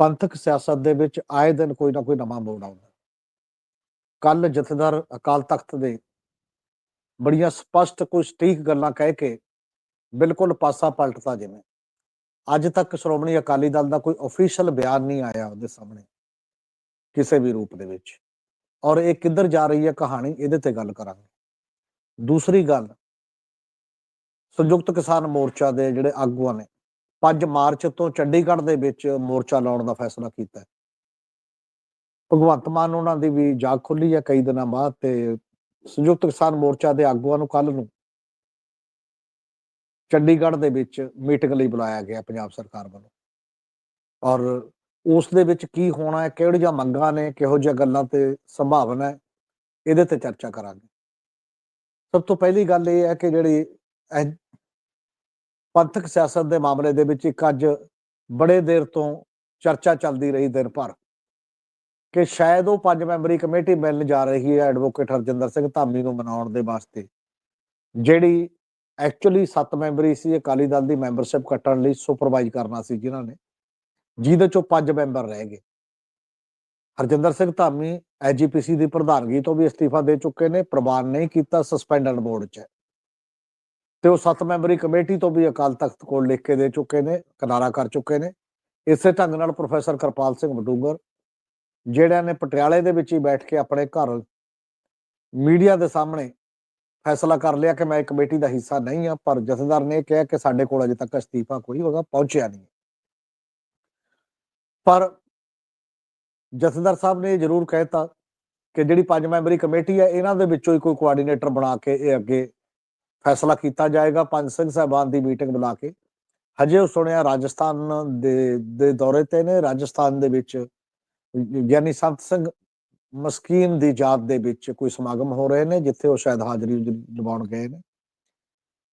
ਪੰਥਕ ਸਿਆਸਤ ਦੇ ਵਿੱਚ ਆਏ ਦਿਨ ਕੋਈ ਨਾ ਕੋਈ ਨਵਾਂ ਮੋੜ ਆਉਂਦਾ। ਕੱਲ ਜਥੇਦਾਰ ਅਕਾਲ ਤਖਤ ਦੇ ਬੜੀਆਂ ਸਪਸ਼ਟ ਕੁਝ ਠੀਕ ਗੱਲਾਂ ਕਹਿ ਕੇ ਬਿਲਕੁਲ ਪਾਸਾ ਪਲਟਤਾ ਜਿਵੇਂ। ਅੱਜ ਤੱਕ ਸ਼੍ਰੋਮਣੀ ਅਕਾਲੀ ਦਲ ਦਾ ਕੋਈ ਅਫੀਸ਼ੀਅਲ ਬਿਆਨ ਨਹੀਂ ਆਇਆ ਉਹਦੇ ਸਾਹਮਣੇ ਕਿਸੇ ਵੀ ਰੂਪ ਦੇ ਵਿੱਚ। ਔਰ ਇਹ ਕਿੱਧਰ ਜਾ ਰਹੀ ਹੈ ਕਹਾਣੀ ਇਹਦੇ ਤੇ ਗੱਲ ਕਰਾਂਗੇ। ਦੂਸਰੀ ਗੱਲ, ਸੰਯੁਕਤ ਕਿਸਾਨ ਮੋਰਚਾ ਦੇ ਜਿਹੜੇ ਆਗੂਆਂ ਨੇ 5 ਮਾਰਚ ਤੋਂ ਚੰਡੀਗੜ੍ਹ ਦੇ ਵਿੱਚ ਮੋਰਚਾ ਲਾਉਣ ਦਾ ਫੈਸਲਾ ਕੀਤਾ ਹੈ। ਭਗਵੰਤ ਮਾਨ ਉਹਨਾਂ ਦੀ ਵੀ ਜਾਗ ਖੁੱਲੀ ਹੈ ਕਈ ਦਿਨਾਂ ਬਾਅਦ ਤੇ ਸੰਯੁਕਤ ਕਿਸਾਨ ਮੋਰਚਾ ਦੇ ਆਗੂਆਂ ਨੂੰ ਕੱਲ ਨੂੰ ਚੰਡੀਗੜ੍ਹ ਦੇ ਵਿੱਚ ਮੀਟਿੰਗ ਲਈ ਬੁਲਾਇਆ ਗਿਆ ਪੰਜਾਬ ਸਰਕਾਰ ਵੱਲੋਂ। ਔਰ ਉਸ ਦੇ ਵਿੱਚ ਕੀ ਹੋਣਾ ਹੈ ਕਿਹੜੀਆਂ ਮੰਗਾਂ ਨੇ, ਕਿਹੋ ਜਿਹੀਆਂ ਗੱਲਾਂ ਤੇ ਸੰਭਾਵਨਾ ਹੈ, ਇਹਦੇ ਤੇ ਚਰਚਾ ਕਰਾਂਗੇ। ਸਭ ਤੋਂ ਪਹਿਲੀ ਗੱਲ ਇਹ ਹੈ ਕਿ ਜਿਹੜੀ ਪੰਥਕ ਸਿਆਸਤ ਦੇ ਮਾਮਲੇ ਦੇ ਵਿੱਚ ਇੱਕ ਅੱਜ ਬੜੇ ਦੇਰ ਤੋਂ ਚਰਚਾ ਚੱਲਦੀ ਰਹੀ ਦਿਨ ਭਰ ਕਿ ਸ਼ਾਇਦ ਉਹ ਪੰਜ ਮੈਂਬਰੀ ਕਮੇਟੀ ਮਿਲਣ ਜਾ ਰਹੀ ਹੈ ਐਡਵੋਕੇਟ ਹਰਜਿੰਦਰ ਸਿੰਘ ਧਾਮੀ ਨੂੰ ਮਨਾਉਣ ਦੇ ਵਾਸਤੇ। ਜਿਹੜੀ ਐਕਚੁਅਲੀ 7 ਮੈਂਬਰੀ ਸੀ ਅਕਾਲੀ ਦਲ ਦੀ ਮੈਂਬਰਸ਼ਿਪ ਕੱਟਣ ਲਈ ਸੁਪਰਵਾਈਜ਼ ਕਰਨਾ ਸੀ ਜਿਨ੍ਹਾਂ ਨੇ, ਜਿਹਦੇ ਚੋਂ ਪੰਜ ਮੈਂਬਰ ਰਹਿ ਗਏ। ਹਰਜਿੰਦਰ ਸਿੰਘ ਧਾਮੀ ਐਜੀਪੀਸੀ ਦੀ ਪ੍ਰਧਾਨਗੀ ਤੋਂ ਵੀ ਅਸਤੀਫਾ ਦੇ ਚੁੱਕੇ ਨੇ, ਪ੍ਰਵਾਨ ਨਹੀਂ ਕੀਤਾ ਸਸਪੈਂਡਡ ਬੋਰਡ 'ਚ ਤੇ ਉਹ ਸੱਤ ਮੈਂਬਰੀ ਕਮੇਟੀ ਤੋਂ ਵੀ ਅਕਾਲ ਤਖਤ ਕੋਲ ਲਿਖ ਕੇ ਦੇ ਚੁੱਕੇ ਨੇ, ਕਿਨਾਰਾ ਕਰ ਚੁੱਕੇ ਨੇ। ਇਸੇ ਢੰਗ ਨਾਲ ਪ੍ਰੋਫੈਸਰ ਕਿਰਪਾਲ ਸਿੰਘ ਬਡੂੰਗਰ ਜਿਹੜਿਆਂ ਨੇ ਪਟਿਆਲੇ ਦੇ ਵਿੱਚ ਹੀ ਬੈਠ ਕੇ ਆਪਣੇ ਘਰ ਮੀਡੀਆ ਦੇ ਸਾਹਮਣੇ ਫੈਸਲਾ ਕਰ ਲਿਆ ਕਿ ਮੈਂ ਇਹ ਕਮੇਟੀ ਦਾ ਹਿੱਸਾ ਨਹੀਂ ਹਾਂ, ਪਰ ਜਥੇਦਾਰ ਨੇ ਇਹ ਕਿਹਾ ਕਿ ਸਾਡੇ ਕੋਲ ਅਜੇ ਤੱਕ ਅਸਤੀਫਾ ਕੋਈ ਉਹਦਾ ਪਹੁੰਚਿਆ ਨਹੀਂ। ਪਰ ਜਥੇਦਾਰ ਸਾਹਿਬ ਨੇ ਇਹ ਜ਼ਰੂਰ ਕਹਿਤਾ ਕਿ ਜਿਹੜੀ ਪੰਜ ਮੈਂਬਰੀ ਕਮੇਟੀ ਹੈ, ਇਹਨਾਂ ਦੇ ਵਿੱਚੋਂ ਹੀ ਕੋਈ ਕੋਆਰਡੀਨੇਟਰ ਬਣਾ ਕੇ ਇਹ ਅੱਗੇ ਫੈਸਲਾ ਕੀਤਾ ਜਾਏਗਾ ਪੰਜ ਸਿੰਘ ਸਾਹਿਬਾਨ ਦੀ ਮੀਟਿੰਗ ਬੁਲਾ ਕੇ। ਹਜੇ ਉਹ ਸੁਣਿਆ ਰਾਜਸਥਾਨ ਦੇ ਦੇ ਦੌਰੇ ਤੇ ਨੇ, ਰਾਜਸਥਾਨ ਦੇ ਵਿੱਚ ਗਿਆਨੀ ਸੰਤ ਸਿੰਘ ਮਸਕੀਨ ਦੀ ਯਾਦ ਦੇ ਵਿੱਚ ਕੋਈ ਸਮਾਗਮ ਹੋ ਰਹੇ ਨੇ, ਜਿੱਥੇ ਉਹ ਸ਼ਾਇਦ ਹਾਜ਼ਰੀ ਨਿਭਾਉਣ ਗਏ ਨੇ।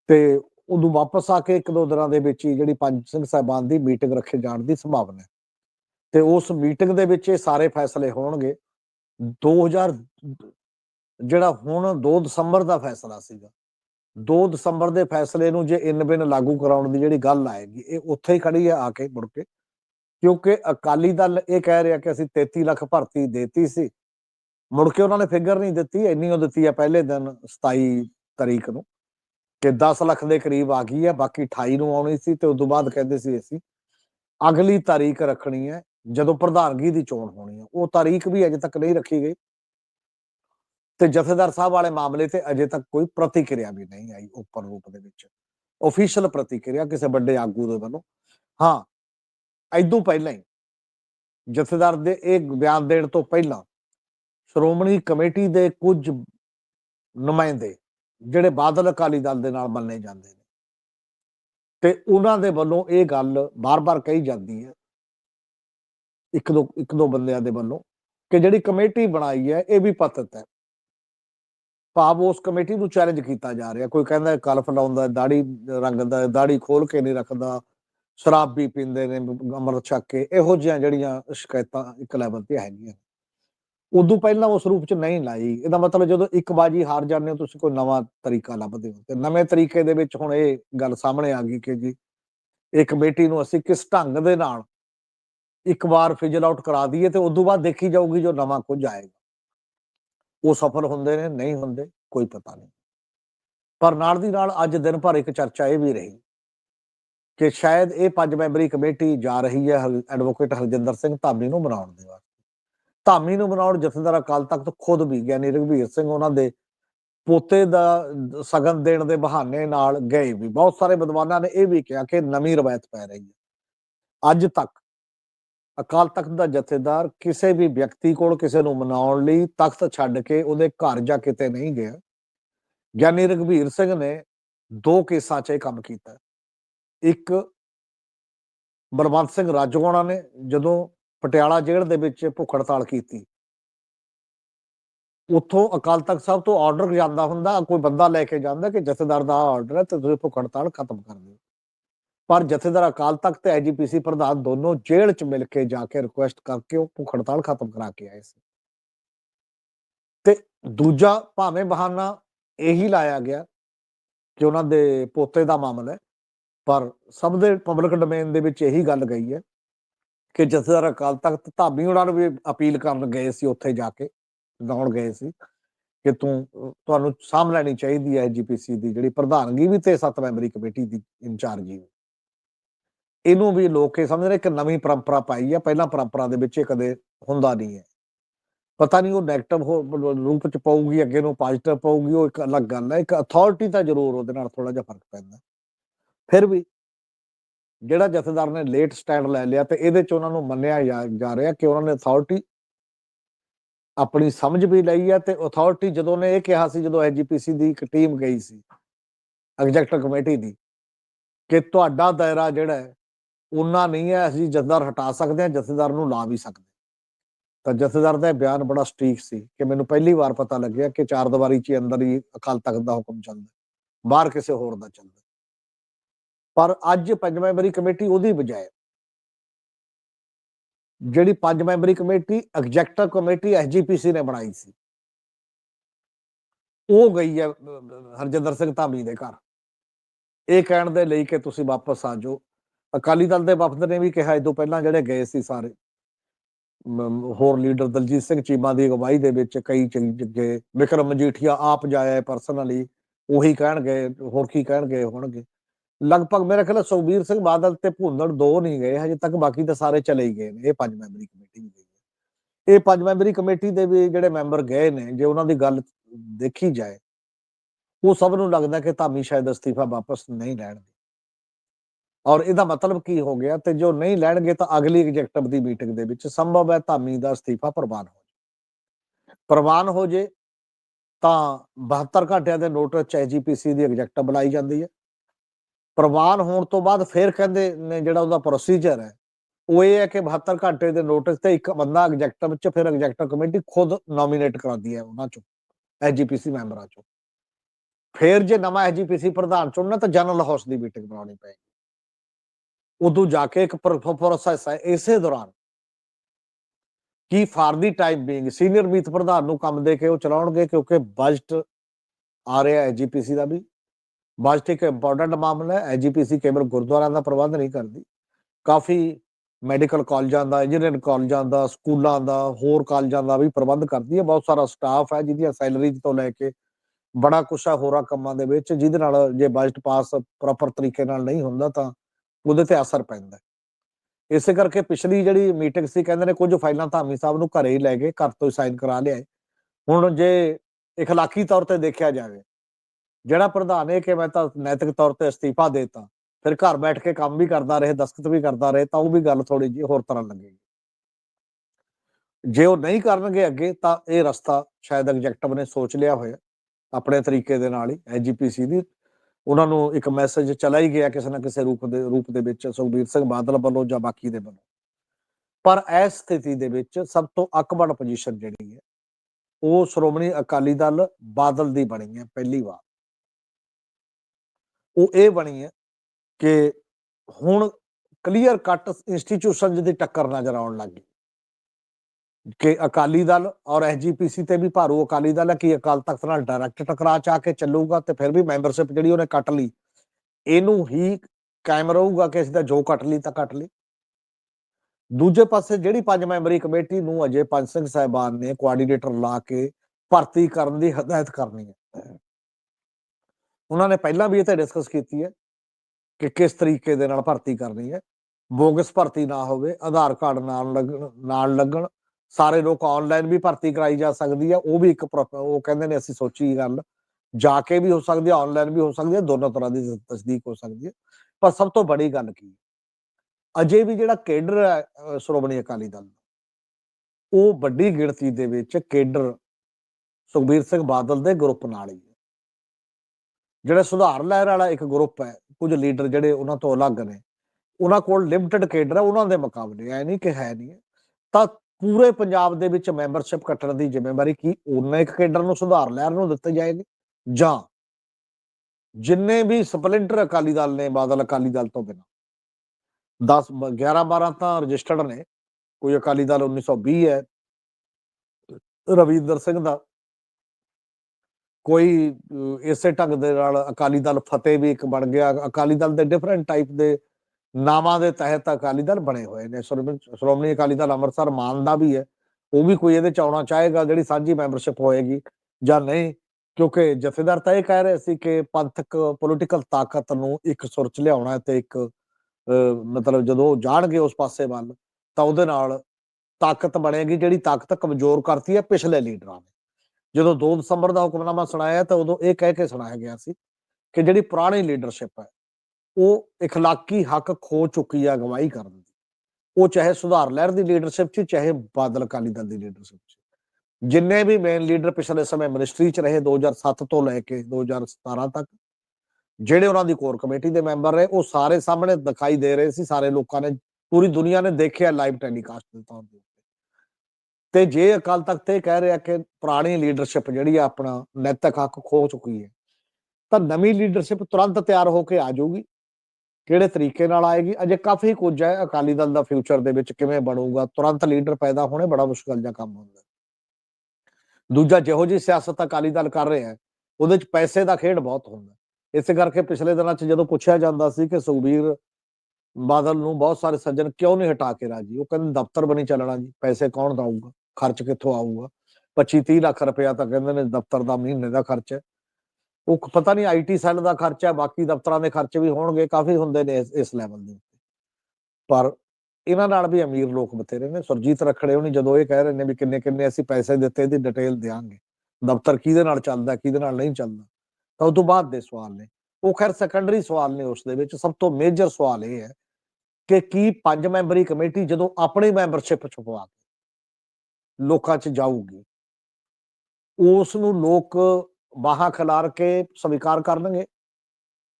ਤੇ ਉਦੋਂ ਵਾਪਸ ਆ ਕੇ ਇੱਕ ਦੋ ਦਿਨਾਂ ਦੇ ਵਿੱਚ ਹੀ ਜਿਹੜੀ ਪੰਜ ਸਿੰਘ ਸਾਹਿਬਾਨ ਦੀ ਮੀਟਿੰਗ ਰੱਖੇ ਜਾਣ ਦੀ ਸੰਭਾਵਨਾ ਹੈ। ਤੇ ਉਸ ਮੀਟਿੰਗ ਦੇ ਵਿੱਚ ਇਹ ਸਾਰੇ ਫੈਸਲੇ ਹੋਣਗੇ। 2000 ਜਿਹੜਾ ਹੁਣ 2 ਦਸੰਬਰ ਦਾ ਫੈਸਲਾ ਸੀਗਾ 2 ਦਸੰਬਰ ਦੇ ਫੈਸਲੇ ਨੂੰ ਜੇ ਇਨ ਬਿਨ ਲਾਗੂ ਕਰਾਉਣ ਦੀ ਜਿਹੜੀ ਗੱਲ ਆਏਗੀ, ਇਹ ਉੱਥੇ ਹੀ ਖੜੀ ਹੈ ਆ ਕੇ ਮੁੜ ਕੇ। ਕਿਉਂਕਿ ਅਕਾਲੀ ਦਲ ਇਹ ਕਹਿ ਰਿਹਾ ਕਿ ਅਸੀਂ 33 ਲੱਖ ਭਰਤੀ ਦੇਤੀ ਸੀ। ਮੁੜ ਕੇ ਉਹਨਾਂ ਨੇ ਫਿਗਰ ਨਹੀਂ ਦਿੱਤੀ ਇੰਨੀ ਉਹ ਦਿੱਤੀ ਹੈ ਪਹਿਲੇ ਦਿਨ 27 ਤਰੀਕ ਨੂੰ ਕਿ 10 ਲੱਖ ਦੇ ਕਰੀਬ ਆ ਗਈ ਹੈ ਬਾਕੀ 28 ਨੂੰ ਆਉਣੀ ਸੀ ਤੇ ਉਸ ਤੋਂ ਬਾਅਦ ਕਹਿੰਦੇ ਸੀ ਅਸੀਂ ਅਗਲੀ ਤਾਰੀਖ ਰੱਖਣੀ ਹੈ, ਜਦੋਂ ਪ੍ਰਧਾਨਗੀ ਦੀ ਚੋਣ ਹੋਣੀ ਹੈ ਉਹ ਤਾਰੀਖ ਵੀ ਅਜੇ ਤੱਕ ਨਹੀਂ ਰੱਖੀ ਗਈ। ਤੇ ਜਥੇਦਾਰ ਸਾਹਿਬ ਵਾਲੇ ਮਾਮਲੇ ਤੇ ਅਜੇ ਤੱਕ ਕੋਈ ਪ੍ਰਤੀਕਿਰਿਆ ਵੀ ਨਹੀਂ ਆਈ ਓਪਨ ਰੂਪ ਦੇ ਵਿੱਚ। ਅਫੀਸ਼ੀਅਲ ਪ੍ਰਤੀਕਿਰਿਆ ਕਿਸੇ ਵੱਡੇ ਆਗੂ ਦੇ ਵੱਲੋਂ। ਹਾਂ ਐਦੋਂ ਪਹਿਲਾਂ ਹੀ ਜਥੇਦਾਰ ਦੇ ਇਹ ਬਿਆਨ ਦੇਣ ਤੋਂ ਪਹਿਲਾਂ ਸ਼੍ਰੋਮਣੀ ਕਮੇਟੀ ਦੇ ਕੁਝ ਨੁਮਾਇੰਦੇ ਜਿਹੜੇ ਬਾਦਲ ਅਕਾਲੀ ਦਲ ਦੇ ਨਾਲ ਮੰਨੇ ਜਾਂਦੇ ਨੇ ਤੇ ਉਹਨਾਂ ਦੇ ਵੱਲੋਂ ਇਹ ਗੱਲ ਬਾਰ-ਬਾਰ ਕਹੀ ਜਾਂਦੀ ਹੈ। ਇੱਕ ਦੋ ਇੱਕ ਦੋ ਬੰਦਿਆਂ ਦੇ ਵੱਲੋਂ ਕਿ ਜਿਹੜੀ ਕਮੇਟੀ ਬਣਾਈ ਹੈ, ਇਹ ਵੀ ਪਤਤ ਹੈ। ਭਾਵ ਉਸ ਕਮੇਟੀ ਨੂੰ ਚੈਲੰਜ ਕੀਤਾ ਜਾ ਰਿਹਾ। ਕੋਈ ਕਹਿੰਦਾ ਕਲਫ ਲਾਉਂਦਾ ਦਾੜੀ ਰੰਗਦਾ ਦਾੜੀ ਖੋਲ ਕੇ ਨਹੀਂ ਰੱਖਦਾ, ਸ਼ਰਾਬ ਵੀ ਪੀਂਦੇ ਨੇ ਅੰਮ੍ਰਿਤ ਛੱਕ ਕੇ, ਇਹੋ ਜਿਹੀਆਂ ਜਿਹੜੀਆਂ ਸ਼ਿਕਾਇਤਾਂ ਇੱਕ ਲੈਵਲ ਤੇ ਹੈਗੀਆਂ। ਉਦੋਂ ਪਹਿਲਾਂ ਉਸ ਰੂਪ ਚ ਨਹੀਂ ਲਾਈ। ਇਹਦਾ ਮਤਲਬ ਜਦੋਂ ਇੱਕ ਬਾਜੀ ਹਾਰ ਜਾਂਦੇ ਹੋ, ਤੁਸੀਂ ਕੋਈ ਨਵਾਂ ਤਰੀਕਾ ਲੱਭਦੇ ਹੋ। ਤੇ ਨਵੇਂ ਤਰੀਕੇ ਦੇ ਵਿੱਚ ਹੁਣ ਇਹ ਗੱਲ ਸਾਹਮਣੇ ਆ ਗਈ ਕਿ ਜੀ, ਇਹ ਕਮੇਟੀ ਨੂੰ ਅਸੀਂ ਕਿਸ ਢੰਗ ਦੇ ਨਾਲ ਇੱਕ ਵਾਰ ਫਿਜਲ ਆਊਟ ਕਰਾ ਦਈਏ ਤੇ ਉਸ ਤੋਂ ਬਾਅਦ ਦੇਖੀ ਜਾਊਗੀ ਜੋ ਨਵਾਂ ਕੁਝ ਆਏਗਾ। ਉਹ ਸਫਲ ਹੁੰਦੇ ਨੇ, ਨਹੀਂ ਹੁੰਦੇ, ਕੋਈ ਪਤਾ ਨਹੀਂ। ਪਰ ਨਾਲ ਦੀ ਨਾਲ ਅੱਜ ਦਿਨ ਭਰ ਇੱਕ ਚਰਚਾ ਇਹ ਵੀ ਰਹੀ ਕਿ ਸ਼ਾਇਦ ਇਹ ਪੰਜ ਮੈਂਬਰੀ ਕਮੇਟੀ ਜਾ ਰਹੀ ਹੈ ਐਡਵੋਕੇਟ ਹਰਜਿੰਦਰ ਸਿੰਘ ਧਾਮੀ ਨੂੰ ਬਣਾਉਣ ਦੇ ਵਾਸਤੇ। ਧਾਮੀ ਨੂੰ ਬਣਾਉਣ ਜਥੇਦਾਰ ਅਕਾਲ ਤਖਤ ਖੁਦ ਵੀ, ਗਿਆਨੀ ਰਘਵੀਰ ਸਿੰਘ ਉਹਨਾਂ ਦੇ ਪੋਤੇ ਦਾ ਸਗਨ ਦੇਣ ਦੇ ਬਹਾਨੇ ਨਾਲ ਗਏ ਵੀ। ਬਹੁਤ ਸਾਰੇ ਵਿਦਵਾਨਾਂ ਨੇ ਇਹ ਵੀ ਕਿਹਾ ਕਿ ਨਵੀਂ ਰਵਾਇਤ ਪੈ ਰਹੀ ਹੈ। ਅੱਜ ਤੱਕ ਅਕਾਲ ਤਖਤ ਦਾ ਜਥੇਦਾਰ ਕਿਸੇ ਵੀ ਵਿਅਕਤੀ ਕੋਲ ਕਿਸੇ ਨੂੰ ਮਨਾਉਣ ਲਈ ਤਖਤ ਛੱਡ ਕੇ ਉਹਦੇ ਘਰ ਜਾ ਕਿਤੇ ਨਹੀਂ ਗਿਆ। ਗਿਆਨੀ ਰਘਵੀਰ ਸਿੰਘ ਨੇ ਦੋ ਕੇਸਾਂ 'ਚ ਇਹ ਕੰਮ ਕੀਤਾ। ਇੱਕ ਬਲਵੰਤ ਸਿੰਘ ਰਾਜੋਗਾਣਾ ਨੇ ਜਦੋਂ ਪਟਿਆਲਾ ਜੇਲ੍ਹ ਦੇ ਵਿੱਚ ਭੁੱਖ ਹੜਤਾਲ ਕੀਤੀ। ਉੱਥੋਂ ਅਕਾਲ ਤਖਤ ਸਾਹਿਬ ਤੋਂ ਆਰਡਰ ਜਾਂਦਾ ਹੁੰਦਾ, ਕੋਈ ਬੰਦਾ ਲੈ ਕੇ ਜਾਂਦਾ ਕਿ ਜਥੇਦਾਰ ਦਾ ਆਰਡਰ ਹੈ ਤੇ ਤੁਸੀਂ ਭੁੱਖ ਹੜਤਾਲ ਖਤਮ ਕਰ ਦਿਓ। ਪਰ ਜਥੇਦਾਰ ਅਕਾਲ ਤਖਤ ਤੇ ਐਜੀਪੀਸੀ ਪ੍ਰਧਾਨ ਦੋਨੋਂ ਜੇਲ੍ਹ 'ਚ ਮਿਲ ਕੇ ਜਾ ਕੇ ਰਿਕੁਐਸਟ ਕਰਕੇ ਉਹ ਭੁੱਖ ਹੜਤਾਲ ਖਤਮ ਕਰਾ ਕੇ ਆਏ ਸੀ। ਤੇ ਦੂਜਾ ਭਾਵੇਂ ਬਹਾਨਾ ਇਹੀ ਲਾਇਆ ਗਿਆ ਕਿ ਉਹਨਾਂ ਦੇ ਪੋਤੇ ਦਾ ਮਾਮਲਾ ਹੈ, ਪਰ ਸਭ ਦੇ ਪਬਲਿਕ ਡੋਮੇਨ ਦੇ ਵਿੱਚ ਇਹੀ ਗੱਲ ਗਈ ਹੈ ਕਿ ਜਥੇਦਾਰ ਅਕਾਲ ਤਖਤ ਧਾਮੀ ਉਹਨਾਂ ਨੂੰ ਵੀ ਅਪੀਲ ਕਰਨ ਗਏ ਸੀ, ਉੱਥੇ ਜਾ ਕੇ ਲਾਉਣ ਗਏ ਸੀ ਕਿ ਤੂੰ, ਤੁਹਾਨੂੰ ਸਾਂਭ ਲੈਣੀ ਚਾਹੀਦੀ ਹੈ ਜੀਪੀਸੀ ਦੀ ਜਿਹੜੀ ਪ੍ਰਧਾਨਗੀ ਵੀ ਤੇ ਸੱਤ ਮੈਂਬਰੀ ਕਮੇਟੀ ਦੀ ਇੰਚਾਰਜੀ ਵੀ ਇਹਨੂੰ ਵੀ ਲੋਕ ਇਹ ਸਮਝਦੇ ਨੇ ਕਿ ਨਵੀਂ ਪਰੰਪਰਾ ਪਾਈ ਹੈ ਪਹਿਲਾਂ ਪਰੰਪਰਾ ਦੇ ਵਿੱਚ ਇਹ ਕਦੇ ਹੁੰਦਾ ਨਹੀਂ ਹੈ। ਪਤਾ ਨਹੀਂ ਉਹ 네ਗੇਟਿਵ ਰੂਪ ਚ ਪਾਊਗੀ, ਅੱਗੇ ਨੂੰ ਪੋਜ਼ਿਟਿਵ ਪਾਊਗੀ, ਉਹ ਇੱਕ ਅਲੱਗ ਗੱਲ ਹੈ, ਇੱਕ ਅਥਾਰਟੀ ਤਾਂ ਜ਼ਰੂਰ ਉਹਦੇ ਨਾਲ ਥੋੜਾ ਜਿਹਾ ਫ਼ਰਕ ਪੈਂਦਾ। ਫਿਰ ਵੀ ਜਿਹੜਾ ਜਥੇਦਾਰ ਨੇ ਲੇਟ ਸਟੈਂਡ ਲੈ ਲਿਆ ਤੇ ਇਹਦੇ ਚ ਉਹਨਾਂ ਨੂੰ ਮੰਨਿਆ ਜਾ ਜਾ ਰਿਹਾ ਕਿ ਉਹਨਾਂ ਨੇ ਅਥਾਰਟੀ ਆਪਣੀ ਸਮਝ ਵੀ ਲਈ ਹੈ ਤੇ ਅਥਾਰਟੀ ਜਦੋਂ ਨੇ ਇਹ ਕਿਹਾ ਸੀ, ਜਦੋਂ ਐਜੀਪੀਸੀ ਦੀ ਇੱਕ ਟੀਮ ਗਈ ਸੀ ਐਗਜ਼ੈਕਟਿਵ ਕਮੇਟੀ ਦੀ, ਕਿ ਤੁਹਾਡਾ ਦਾਇਰਾ ਜਿਹੜਾ ਹੈ ਉਹਨਾਂ ਨਹੀਂ ਹੈ, ਅਸੀਂ ਜਥੇਦਾਰ ਹਟਾ ਸਕਦੇ ਹਾਂ, ਜਥੇਦਾਰ ਨੂੰ ਲਾ ਵੀ ਸਕਦੇ ਤਾਂ ਜਥੇਦਾਰ ਦਾ ਬਿਆਨ ਬੜਾ ਸਟੀਕ ਸੀ ਕਿ ਮੈਨੂੰ ਪਹਿਲੀ ਵਾਰ ਪਤਾ ਲੱਗਿਆ ਕਿ ਚਾਰ ਦੀਵਾਰੀ ਚ ਅੰਦਰ ਹੀ ਅਕਾਲ ਤਖਤ ਦਾ ਹੁਕਮ ਚੱਲਦਾ ਬਾਹਰ ਕਿਸੇ ਹੋਰ ਦਾ ਚੱਲਦਾ ਪਰ ਅੱਜ ਪੰਜ ਮੈਂਬਰੀ ਕਮੇਟੀ ਉਹਦੀ ਬਜਾਏ ਜਿਹੜੀ ਪੰਜ ਮੈਂਬਰੀ ਕਮੇਟੀ, ਐਗਜ਼ੈਕਟਿਵ ਕਮੇਟੀ ਐਸਜੀਪੀਸੀ ਨੇ ਬਣਾਈ ਸੀ, ਉਹ ਗਈ ਹੈ ਹਰਜਿੰਦਰ ਸਿੰਘ ਧਾਮੀ ਦੇ ਘਰ। ਇਹ ਕਹਿਣ ਦੇ ਲਈ ਕਿ ਤੁਸੀਂ ਵਾਪਸ ਆ ਜਾਓ ਅਕਾਲੀ ਦਲ ਦੇ ਵਫਦ ਨੇ ਵੀ ਕਿਹਾ, ਇਹ ਤੋਂ ਪਹਿਲਾਂ ਜਿਹੜੇ ਗਏ ਸੀ ਸਾਰੇ। ਹੋਰ ਲੀਡਰ ਦਲਜੀਤ ਸਿੰਘ ਚੀਮਾ ਦੀ ਅਗਵਾਈ ਦੇ ਵਿੱਚ ਕਈ ਚੰਗੇ, ਵਿਕਰਮ ਮਜੀਠੀਆ ਆਪ ਜਾਇਆ ਪਰਸਨਲੀ ਉਹੀ ਕਹਿਣਗੇ, ਹੋਰ ਕੀ ਕਹਿਣਗੇ ਹੋਣਗੇ। ਲਗਭਗ ਮੇਰੇ ਖਿਆਲ ਸੁਖਬੀਰ ਸਿੰਘ ਬਾਦਲ ਤੇ ਭੁੰਦੜ ਦੋ ਨਹੀਂ ਗਏ, ਹਜੇ ਤੱਕ ਬਾਕੀ ਤਾਂ ਸਾਰੇ ਚਲੇ ਹੀ ਗਏ ਨੇ, ਇਹ ਪੰਜ ਮੈਂਬਰੀ ਕਮੇਟੀ ਵੀ ਗਈ ਹੈ। ਇਹ ਪੰਜ ਮੈਂਬਰੀ ਕਮੇਟੀ ਦੇ ਵੀ ਜਿਹੜੇ ਮੈਂਬਰ ਗਏ ਨੇ, ਜੇ ਉਹਨਾਂ ਦੀ ਗੱਲ ਦੇਖੀ ਜਾਏ, ਉਹ ਸਭ ਨੂੰ ਲੱਗਦਾ ਕਿ ਧਾਮੀ ਸ਼ਾਇਦ ਅਸਤੀਫਾ ਵਾਪਸ ਨਹੀਂ ਲੈਣਗੇ। ਔਰ ਇਹਦਾ ਮਤਲਬ ਕੀ ਹੋ ਗਿਆ ਤੇ ਜੋ ਨਹੀਂ ਲੈਣਗੇ ਤਾਂ ਅਗਲੀ ਐਗਜ਼ੈਕਟਿਵ ਦੀ ਮੀਟਿੰਗ ਦੇ ਵਿੱਚ ਸੰਭਵ ਹੈ ਧਾਮੀ ਦਾ ਅਸਤੀਫਾ ਪ੍ਰਵਾਨ ਹੋ ਜਾਵੇ। ਪ੍ਰਵਾਨ ਹੋ ਜੇ ਤਾਂ 72 ਘੰਟਿਆਂ ਦੇ ਨੋਟਿਸ ਚ ਐਜੀਪੀਸੀ ਦੀ ਐਗਜ਼ੈਕਟਿਵ ਬੁਲਾਈ ਜਾਂਦੀ ਹੈ। ਪ੍ਰਵਾਨ ਹੋਣ ਤੋਂ ਬਾਅਦ ਫਿਰ ਕਹਿੰਦੇ ਨੇ ਜਿਹੜਾ ਉਹਦਾ ਪ੍ਰੋਸੀਜਰ ਹੈ, ਉਹ ਇਹ ਹੈ ਕਿ 72 ਘੰਟੇ ਦੇ ਨੋਟਿਸ ਤੇ ਇੱਕ ਬੰਦਾ ਐਗਜ਼ੈਕਟਿਵ ਚ ਫਿਰ ਐਗਜ਼ੈਕਟਿਵ ਕਮੇਟੀ ਖੁਦ ਨੋਮੀਨੇਟ ਕਰਾਉਂਦੀ ਹੈ ਉਹਨਾਂ ਚੋਂ ਐਜੀਪੀਸੀ ਮੈਂਬਰਾਂ ਚੋਂ। ਫਿਰ ਜੇ ਨਵਾਂ ਐਜੀਪੀਸੀ ਪ੍ਰਧਾਨ ਚੁਣਨਾ ਤਾਂ ਜਨਰਲ ਹਾਊਸ ਦੀ ਮੀਟਿੰਗ ਬਣਾਉਣੀ ਪਏਗੀ। ਉਦੋਂ ਜਾ ਕੇ ਇੱਕ ਪ੍ਰੋਸੈਸ ਹੈ ਇਸੇ ਦੌਰਾਨ ਕੀ for the time being senior ਮੀਤ ਪ੍ਰਧਾਨ ਨੂੰ ਕੰਮ ਦੇ ਕੇ ਉਹ ਚਲਾਉਣਗੇ ਕਿਉਂਕਿ ਬਜਟ ਆ ਰਿਹਾ ਹੈ ਜੀਪੀਸੀ ਦਾ ਵੀ। ਬਜਟ ਇੱਕ ਇੰਪੋਰਟੈਂਟ ਮਾਮਲਾ ਹੈ। ਐਜੀਪੀਸੀ ਕੇਵਲ ਗੁਰਦੁਆਰਿਆਂ ਦਾ ਪ੍ਰਬੰਧ ਨਹੀਂ ਕਰਦੀ। ਕਾਫੀ ਮੈਡੀਕਲ ਕਾਲਜਾਂ ਦਾ ਇੰਜੀਨੀਅਰਿੰਗ ਕਾਲਜਾਂ ਦਾ, ਸਕੂਲਾਂ ਦਾ, ਹੋਰ ਕਾਲਜਾਂ ਦਾ ਵੀ ਪ੍ਰਬੰਧ ਕਰਦੀ ਹੈ। ਬਹੁਤ ਸਾਰਾ ਸਟਾਫ ਹੈ ਜਿਹਦੀਆਂ ਸੈਲਰੀ ਤੋਂ ਲੈ ਕੇ ਬੜਾ ਕੁਛ ਆ ਹੋਰਾਂ ਕੰਮਾਂ ਦੇ ਵਿੱਚ ਜਿਹਦੇ ਨਾਲ ਜੇ ਬਜਟ ਪਾਸ ਪ੍ਰੋਪਰ ਤਰੀਕੇ ਨਾਲ ਨਹੀਂ ਹੁੰਦਾ ਤਾਂ ਉਹਦੇ ਤੇ ਅਸਰ ਪੈਂਦਾ ਇਸੇ ਕਰਕੇ ਪਿਛਲੀ ਜਿਹੜੀ ਮੀਟਿੰਗ ਸੀ, ਕਹਿੰਦੇ ਨੇ ਕੁਝ ਫਾਈਲਾਂ ਧਾਮੀ ਸਾਹਿਬ ਨੂੰ ਘਰੇ ਹੀ ਲੈ ਗਏ, ਘਰ ਤੋਂ ਸਾਈਨ ਕਰਾ ਲਿਆਏ। ਹੁਣ ਜੇ ਇਖਲਾਕੀ ਤੌਰ ਤੇ ਦੇਖਿਆ ਜਾਵੇ, ਜਿਹੜਾ ਪ੍ਰਧਾਨ ਹੈ ਕਿ ਮੈਂ ਤਾਂ ਨੈਤਿਕ ਤੌਰ ਤੇ ਅਸਤੀਫਾ ਦੇਤਾ, ਫਿਰ ਘਰ ਬੈਠ ਕੇ ਕੰਮ ਵੀ ਕਰਦਾ ਰਹੇ, ਦਸਤਖਤ ਵੀ ਕਰਦਾ ਰਹੇ, ਤਾਂ ਉਹ ਵੀ ਗੱਲ ਥੋੜੀ ਜਿਹੀ ਹੋਰ ਤਰ੍ਹਾਂ ਲੱਗੇਗੀ। ਜੇ ਉਹ ਨਹੀਂ ਕਰਨਗੇ ਅੱਗੇ, ਤਾਂ ਇਹ ਰਸਤਾ ਸ਼ਾਇਦ ਐਗਜੈਕਟਿਵ ਨੇ ਸੋਚ ਲਿਆ ਹੋਇਆ, ਆਪਣੇ ਤਰੀਕੇ ਦੇ ਨਾਲ ਹੀ ਐਜੀਪੀਸੀ ਦੀ ਉਹਨਾਂ ਨੂੰ ਇੱਕ ਮੈਸੇਜ ਚਲਾ ਹੀ ਗਿਆ ਕਿਸੇ ਨਾ ਕਿਸੇ ਰੂਪ ਦੇ ਰੂਪ ਦੇ ਵਿੱਚ, ਸੁਖਬੀਰ ਸਿੰਘ ਬਾਦਲ ਵੱਲੋਂ ਜਾਂ ਬਾਕੀ ਦੇ ਵੱਲੋਂ। ਪਰ ਇਸ ਸਥਿਤੀ ਦੇ ਵਿੱਚ ਸਭ ਤੋਂ ਅਕਬਰ ਪੋਜੀਸ਼ਨ ਜਿਹੜੀ ਹੈ, ਉਹ ਸ਼੍ਰੋਮਣੀ ਅਕਾਲੀ ਦਲ ਬਾਦਲ ਦੀ ਬਣੀ ਹੈ ਪਹਿਲੀ ਵਾਰ। ਉਹ ਇਹ ਬਣੀ ਹੈ ਕਿ ਹੁਣ ਕਲੀਅਰ ਕੱਟ ਇੰਸਟੀਟਿਊਸ਼ਨ ਦੀ ਟੱਕਰ ਨਜ਼ਰ ਆਉਣ ਲੱਗੀ ਕਿ ਅਕਾਲੀ ਦਲ ਔਰ ਐਸਜੀਪੀਸੀ ਤੇ ਵੀ ਭਾਰੂ ਅਕਾਲੀ ਦਲ ਹੈ, ਕਿ ਅਕਾਲ ਤਖਤ ਨਾਲ ਡਾਇਰੈਕਟ ਟਕਰਾਅ ਚ ਆ ਕੇ ਚੱਲੂਗਾ ਤੇ ਫਿਰ ਵੀ ਮੈਂਬਰਸ਼ਿਪ ਜਿਹੜੀ ਉਹਨੇ ਕੱਟ ਲਈ, ਇਹਨੂੰ ਹੀ ਕਾਇਮ ਰਹੂਗਾ ਕਿ ਅਸੀਂ ਤਾਂ ਜੋ ਕੱਟ ਲਈ ਤਾਂ ਕੱਟ ਲਈ। ਦੂਜੇ ਪਾਸੇ ਜਿਹੜੀ ਪੰਜ ਮੈਂਬਰੀ ਕਮੇਟੀ ਨੂੰ ਅਜੇ ਪੰਜ ਸਿੰਘ ਸਾਹਿਬਾਨ ਨੇ ਕੋਆਰਡੀਨੇਟਰ ਲਾ ਕੇ ਭਰਤੀ ਕਰਨ ਦੀ ਹਦਾਇਤ ਕਰਨੀ ਹੈ। ਉਹਨਾਂ ਨੇ ਪਹਿਲਾਂ ਵੀ ਇਹ ਤਾਂ ਡਿਸਕਸ ਕੀਤੀ ਹੈ ਕਿ ਕਿਸ ਤਰੀਕੇ ਦੇ ਨਾਲ ਭਰਤੀ ਕਰਨੀ ਹੈ। ਬੋਗਸ ਭਰਤੀ ਨਾ ਹੋਵੇ, ਆਧਾਰ ਕਾਰਡ ਨਾਲ ਲੱਗਣ ਨਾਲ ਲੱਗਣ ਸਾਰੇ ਲੋਕ ਆਨਲਾਈਨ ਵੀ ਭਰਤੀ ਕਰਾਈ ਜਾ ਸਕਦੀ ਹੈ ਉਹ ਵੀ ਇੱਕ ਪ੍ਰੋ- ਉਹ ਕਹਿੰਦੇ ਨੇ ਅਸੀਂ ਸੋਚੀ ਗੱਲ, ਜਾ ਕੇ ਵੀ ਹੋ ਸਕਦੀ ਹੈ ਆਨਲਾਈਨ ਵੀ ਹੋ ਸਕਦੀ ਹੈ ਦੋਨੋਂ ਤਰ੍ਹਾਂ ਦੀ ਤਸਦੀਕ ਹੋ ਸਕਦੀ ਹੈ ਪਰ ਸਭ ਤੋਂ ਬੜੀ ਗੱਲ ਕੀ ਅਜੇ ਵੀ ਜਿਹੜਾ ਕੇਡਰ ਹੈ ਸ਼੍ਰੋਮਣੀ ਅਕਾਲੀ ਦਲ, ਉਹ ਵੱਡੀ ਗਿਣਤੀ ਦੇ ਵਿੱਚ ਕੇਡਰ ਸੁਖਬੀਰ ਸਿੰਘ ਬਾਦਲ ਦੇ ਗਰੁੱਪ ਨਾਲ ਹੀ ਹੈ ਜਿਹੜਾ ਸੁਧਾਰ ਲਹਿਰ ਵਾਲਾ ਇੱਕ ਗਰੁੱਪ ਹੈ, ਕੁਝ ਲੀਡਰ ਜਿਹੜੇ ਉਹਨਾਂ ਤੋਂ ਅਲੱਗ ਨੇ, ਉਹਨਾਂ ਕੋਲ ਲਿਮਟਿਡ ਕੇਡਰ ਹੈ ਉਹਨਾਂ ਦੇ ਮੁਕਾਬਲੇ ਐ ਨਹੀਂ ਕਿ ਹੈ ਨਹੀਂ ਹੈ। ਤਾਂ ਪੂਰੇ ਪੰਜਾਬ ਦੇ ਵਿੱਚ ਮੈਂਬਰਸ਼ਿਪ ਕੱਟਣ ਦੀ ਜ਼ਿੰਮੇਵਾਰੀ ਕੀ? ਉਹਨਾਂ ਇੱਕ ਕੇਡਰ ਨੂੰ ਸੁਧਾਰ ਲਹਿਰ ਨੂੰ ਦਿੱਤੀ ਜਾਏਗੀ? ਜਾਂ ਜਿੰਨੇ ਵੀ ਸਪਲਿੰਟਰ ਅਕਾਲੀ ਦਲ ਨੇ ਬਾਦਲ ਅਕਾਲੀ ਦਲ ਤੋਂ ਬਿਨਾਂ 10 11 12 ਤਾਂ ਰਜਿਸਟਰਡ ਨੇ, ਕੋਈ ਅਕਾਲੀ ਦਲ 1920 ਹੈ, ਰਵਿੰਦਰ ਸਿੰਘ ਦਾ, ਕੋਈ ਇਸੇ ਢੰਗ ਦੇ ਨਾਲ ਅਕਾਲੀ ਦਲ ਫਤਿਹ ਵੀ ਇੱਕ ਬਣ ਗਿਆ, ਅਕਾਲੀ ਦਲ ਦੇ ਡਿਫਰੈਂਟ ਟਾਈਪ ਦੇ ਨਾਮਾਂ ਦੇ ਤਹਿਤ ਅਕਾਲੀ ਦਲ ਬਣੇ ਹੋਏ ਨੇ। ਸ਼੍ਰੋਮਣੀ ਅਕਾਲੀ ਦਲ ਅੰਮ੍ਰਿਤਸਰ ਮੰਨਦਾ ਵੀ ਹੈ। ਉਹ ਵੀ ਕੋਈ ਇਹਦੇ ਚ ਆਉਣਾ ਚਾਹੇਗਾ ਜਿਹੜੀ ਸਾਂਝੀ ਮੈਂਬਰਸ਼ਿਪ ਹੋਏਗੀ ਜਾਂ ਨਹੀਂ? ਕਿਉਂਕਿ ਜਥੇਦਾਰ ਤਾਂ ਇਹ ਕਹਿ ਰਹੇ ਸੀ ਕਿ ਪੰਥਕ ਪੋਲੀਟੀਕਲ ਤਾਕਤ ਨੂੰ ਇੱਕ ਸੁਰ ਚ ਲਿਆਉਣਾ ਹੈ ਤੇ ਇੱਕ ਮਤਲਬ ਜਦੋਂ ਉਹ ਜਾਣਗੇ ਉਸ ਪਾਸੇ ਵੱਲ, ਤਾਂ ਉਹਦੇ ਨਾਲ ਤਾਕਤ ਬਣੇਗੀ ਜਿਹੜੀ ਤਾਕਤ ਕਮਜ਼ੋਰ ਕਰਤੀ ਹੈ ਪਿਛਲੇ ਲੀਡਰਾਂ ਨੇ। ਜਦੋਂ 2 ਦਸੰਬਰ ਦਾ ਹੁਕਮਨਾਮਾ ਸੁਣਾਇਆ ਤਾਂ ਉਦੋਂ ਇਹ ਕਹਿ ਕੇ ਸੁਣਾਇਆ ਗਿਆ ਸੀ ਕਿ ਜਿਹੜੀ ਪੁਰਾਣੀ ਲੀਡਰਸ਼ਿਪ ਹੈ ਉਹ اخلاقی ਹੱਕ ਖੋ ਚੁੱਕੀ ਹੈ ਅਗਵਾਈ ਕਰਨ ਦੀ ਉਹ ਚਾਹੇ ਸੁਧਾਰ ਲਹਿਰ ਦੀ ਲੀਡਰਸ਼ਿਪ 'ਚ ਚਾਹੇ ਬਾਦਲ ਅਕਾਲੀ ਦਲ ਦੀ ਲੀਡਰਸ਼ਿਪ 'ਚ ਜਿੰਨੇ ਵੀ ਮੇਨ ਲੀਡਰ ਪਿਛਲੇ ਸਮੇਂ ਮਿਨਿਸਟਰੀ 'ਚ ਰਹੇ 2007 ਤੋਂ ਲੈ ਕੇ 2017 ਤੱਕ ਜਿਹੜੇ ਉਹਨਾਂ ਦੀ ਕੋਰ ਕਮੇਟੀ ਦੇ ਮੈਂਬਰ ਰਹੇ ਉਹ ਸਾਰੇ ਸਾਹਮਣੇ ਦਿਖਾਈ ਦੇ ਰਹੇ ਸੀ ਸਾਰੇ ਲੋਕਾਂ ਨੇ ਪੂਰੀ ਦੁਨੀਆ ਨੇ ਦੇਖਿਆ ਲਾਈਵ ਟੈਲੀਕਾਸਟ ਦੇ ਤੌਰ ਤੇ ਤੇ ਜੇ ਅਕਾਲ ਤਖਤ ਇਹ ਕਹਿ ਰਿਹਾ ਕਿ ਪੁਰਾਣੀ ਲੀਡਰਸ਼ਿਪ ਜਿਹੜੀ ਆ ਆਪਣਾ ਨੈਤਿਕ ਹੱਕ ਖੋ ਚੁੱਕੀ ਹੈ ਤਾਂ ਨਵੀਂ ਲੀਡਰਸ਼ਿਪ ਤੁਰੰਤ ਤਿਆਰ ਹੋ ਕੇ ਆ ਜਾਊਗੀ ਕਿਹੜੇ ਤਰੀਕੇ ਨਾਲ ਆਏਗੀ? ਅਜੇ ਕਾਫੀ ਕੁਝ ਹੈ ਅਕਾਲੀ ਦਲ ਦਾ ਫਿਊਚਰ ਦੇ ਵਿੱਚ ਕਿਵੇਂ ਬਣੂਗਾ? ਤੁਰੰਤ ਲੀਡਰ ਪੈਦਾ ਹੋਣੇ ਬੜਾ ਮੁਸ਼ਕਲ ਜਿਹਾ ਕੰਮ ਹੁੰਦਾ ਦੂਜਾ ਜਿਹੋ ਜੀ ਸਿਆਸਤ ਅਕਾਲੀ ਦਲ ਕਰ ਰਿਹਾ ਹੈ, ਉਹਦੇ ਚ ਪੈਸੇ ਦਾ ਖੇਡ ਬਹੁਤ ਹੁੰਦਾ ਇਸੇ ਕਰਕੇ ਪਿਛਲੇ ਦਿਨਾਂ ਚ ਜਦੋਂ ਪੁੱਛਿਆ ਜਾਂਦਾ ਸੀ ਕਿ ਸੁਖਬੀਰ ਬਾਦਲ ਨੂੰ ਬਹੁਤ ਸਾਰੇ ਸੱਜਣ ਕਿਉਂ ਨਹੀਂ ਹਟਾ ਕੇ ਰਾਜੀ? ਉਹ ਕਹਿੰਦੇ ਦਫ਼ਤਰ ਬਣੀ ਚੱਲਣਾ ਜੀ, ਪੈਸੇ ਕੌਣ ਦਊਗਾ? ਖਰਚ ਕਿੱਥੋਂ ਆਊਗਾ? 25 30 ਲੱਖ ਰੁਪਇਆ ਤਾਂ ਕਹਿੰਦੇ ਨੇ ਦਫ਼ਤਰ ਦਾ ਮਹੀਨੇ ਦਾ ਖਰਚ ਹੈ। ਉਹ ਪਤਾ ਨਹੀਂ ਆਈਟੀ ਸੈੱਲ ਦਾ ਖਰਚਾ ਬਾਕੀ ਦਫ਼ਤਰਾਂ ਦੇ ਖਰਚੇ ਵੀ ਹੋਣਗੇ, ਕਾਫੀ ਹੁੰਦੇ ਨੇ ਇਸ- ਇਸ ਲੈਵਲ ਦੇ ਉੱਤੇ। ਪਰ ਇਹਨਾਂ ਨਾਲ ਵੀ ਅਮੀਰ ਲੋਕ ਬਥੇਰੇ ਨੇ, ਸੁਰਜੀਤ ਰਖੜੇ ਉਹਨੇ ਜਦੋਂ ਇਹ ਕਹਿ ਰਹੇ ਨੇ ਵੀ ਕਿੰਨੇ ਕਿੰਨੇ ਅਸੀਂ ਪੈਸੇ ਦਿੱਤੇ, ਇਹਦੀ ਡਿਟੇਲ ਦੇਾਂਗੇ ਦਫ਼ਤਰ ਕਿਹਦੇ ਨਾਲ ਚੱਲਦਾ, ਕਿਹਦੇ ਨਾਲ ਨਹੀਂ ਚੱਲਦਾ? ਤਾਂ ਉਸ ਤੋਂ ਬਾਅਦ ਦੇ ਸਵਾਲ ਨੇ। ਉਹ ਖੈਰ ਸੈਕੰਡਰੀ ਸਵਾਲ ਨੇ ਉਸ ਦੇ ਵਿੱਚ, ਸਭ ਤੋਂ ਮੇਜਰ ਸਵਾਲ ਇਹ ਹੈ ਕਿ ਕੀ ਪੰਜ ਮੈਂਬਰੀ ਕਮੇਟੀ ਜਦੋਂ ਆਪਣੀ ਮੈਂਬਰਸ਼ਿਪ ਛੁਪਵਾ ਕੇ ਲੋਕਾਂ 'ਚ ਜਾਊਗੀ, ਉਸ ਨੂੰ ਲੋਕ ਬਾਹਾਂ ਖਿਲਾਰ ਕੇ ਸਵੀਕਾਰ ਕਰਨਗੇ।